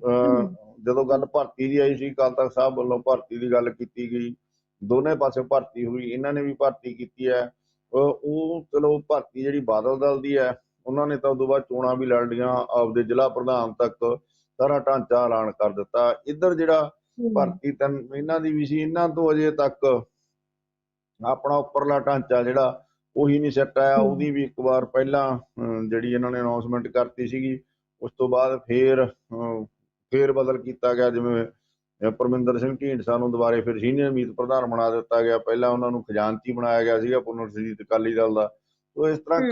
ਜਦੋਂ ਗੱਲ ਭਰਤੀ ਦੀ ਆਈ ਸੀ ਅਕਾਲ ਤਖਤ ਸਾਹਿਬ ਵੱਲੋਂ ਭਰਤੀ ਦੀ ਗੱਲ ਕੀਤੀ ਗਈ ਦੋਨੇ ਪਾਸੇ ਭਰਤੀ ਹੋਈ ਇਹਨਾਂ ਨੇ ਵੀ ਭਰਤੀ ਕੀਤੀ ਹੈ ਉਹ ਚਲੋ ਭਰਤੀ ਜਿਹੜੀ ਬਾਦਲ ਦਲ ਦੀ ਹੈ ਉਹਨਾਂ ਨੇ ਤਾਂ ਉਦੋਂ ਬਾਅਦ ਚੋਣਾਂ ਵੀ ਲੜ ਲਈਆਂ ਆਪਦੇ ਜ਼ਿਲ੍ਹਾ ਪ੍ਰਧਾਨ ਤੱਕ ਸਾਰਾ ਢਾਂਚਾ ਐਲਾਨ ਕਰ ਦਿੱਤਾ ਇੱਧਰ ਜਿਹੜਾ। ਭਰਤੀ ਤਾਂ ਇਹਨਾਂ ਦੀ ਵੀ ਸੀ ਇਹਨਾਂ ਤੋਂ ਅਜੇ ਤੱਕ ਆਪਣਾ ਉੱਪਰਲਾ ਢਾਂਚਾ ਜਿਹੜਾ ਉਹੀ ਨਹੀਂ ਸੈੱਟ ਆਇਆ। ਉਹਦੀ ਵੀ ਇੱਕ ਵਾਰ ਪਹਿਲਾਂ ਜਿਹੜੀ ਇਹਨਾਂ ਨੇ ਅਨਾਉਂਸਮੈਂਟ ਕਰਤੀ ਸੀਗੀ ਉਸ ਤੋਂ ਬਾਅਦ ਫੇਰ ਫੇਰ ਬਦਲ ਕੀਤਾ ਗਿਆ ਜਿਵੇਂ ਪਰਮਿੰਦਰ ਸਿੰਘ ਢੀਂਡਸਾ ਨੂੰ ਦੁਬਾਰੇ ਫਿਰ ਸੀਨੀਅਰ ਮੀਤ ਪ੍ਰਧਾਨ ਬਣਾ ਦਿੱਤਾ ਗਿਆ। ਪਹਿਲਾਂ ਉਹਨਾਂ ਨੂੰ ਖਜ਼ਾਨਚੀ ਬਣਾਇਆ ਗਿਆ ਸੀਗਾ ਪੁਨਰ ਸਰਜੀਤ ਅਕਾਲੀ ਦਲ ਦਾ। ਸੋ ਇਸ ਤਰ੍ਹਾਂ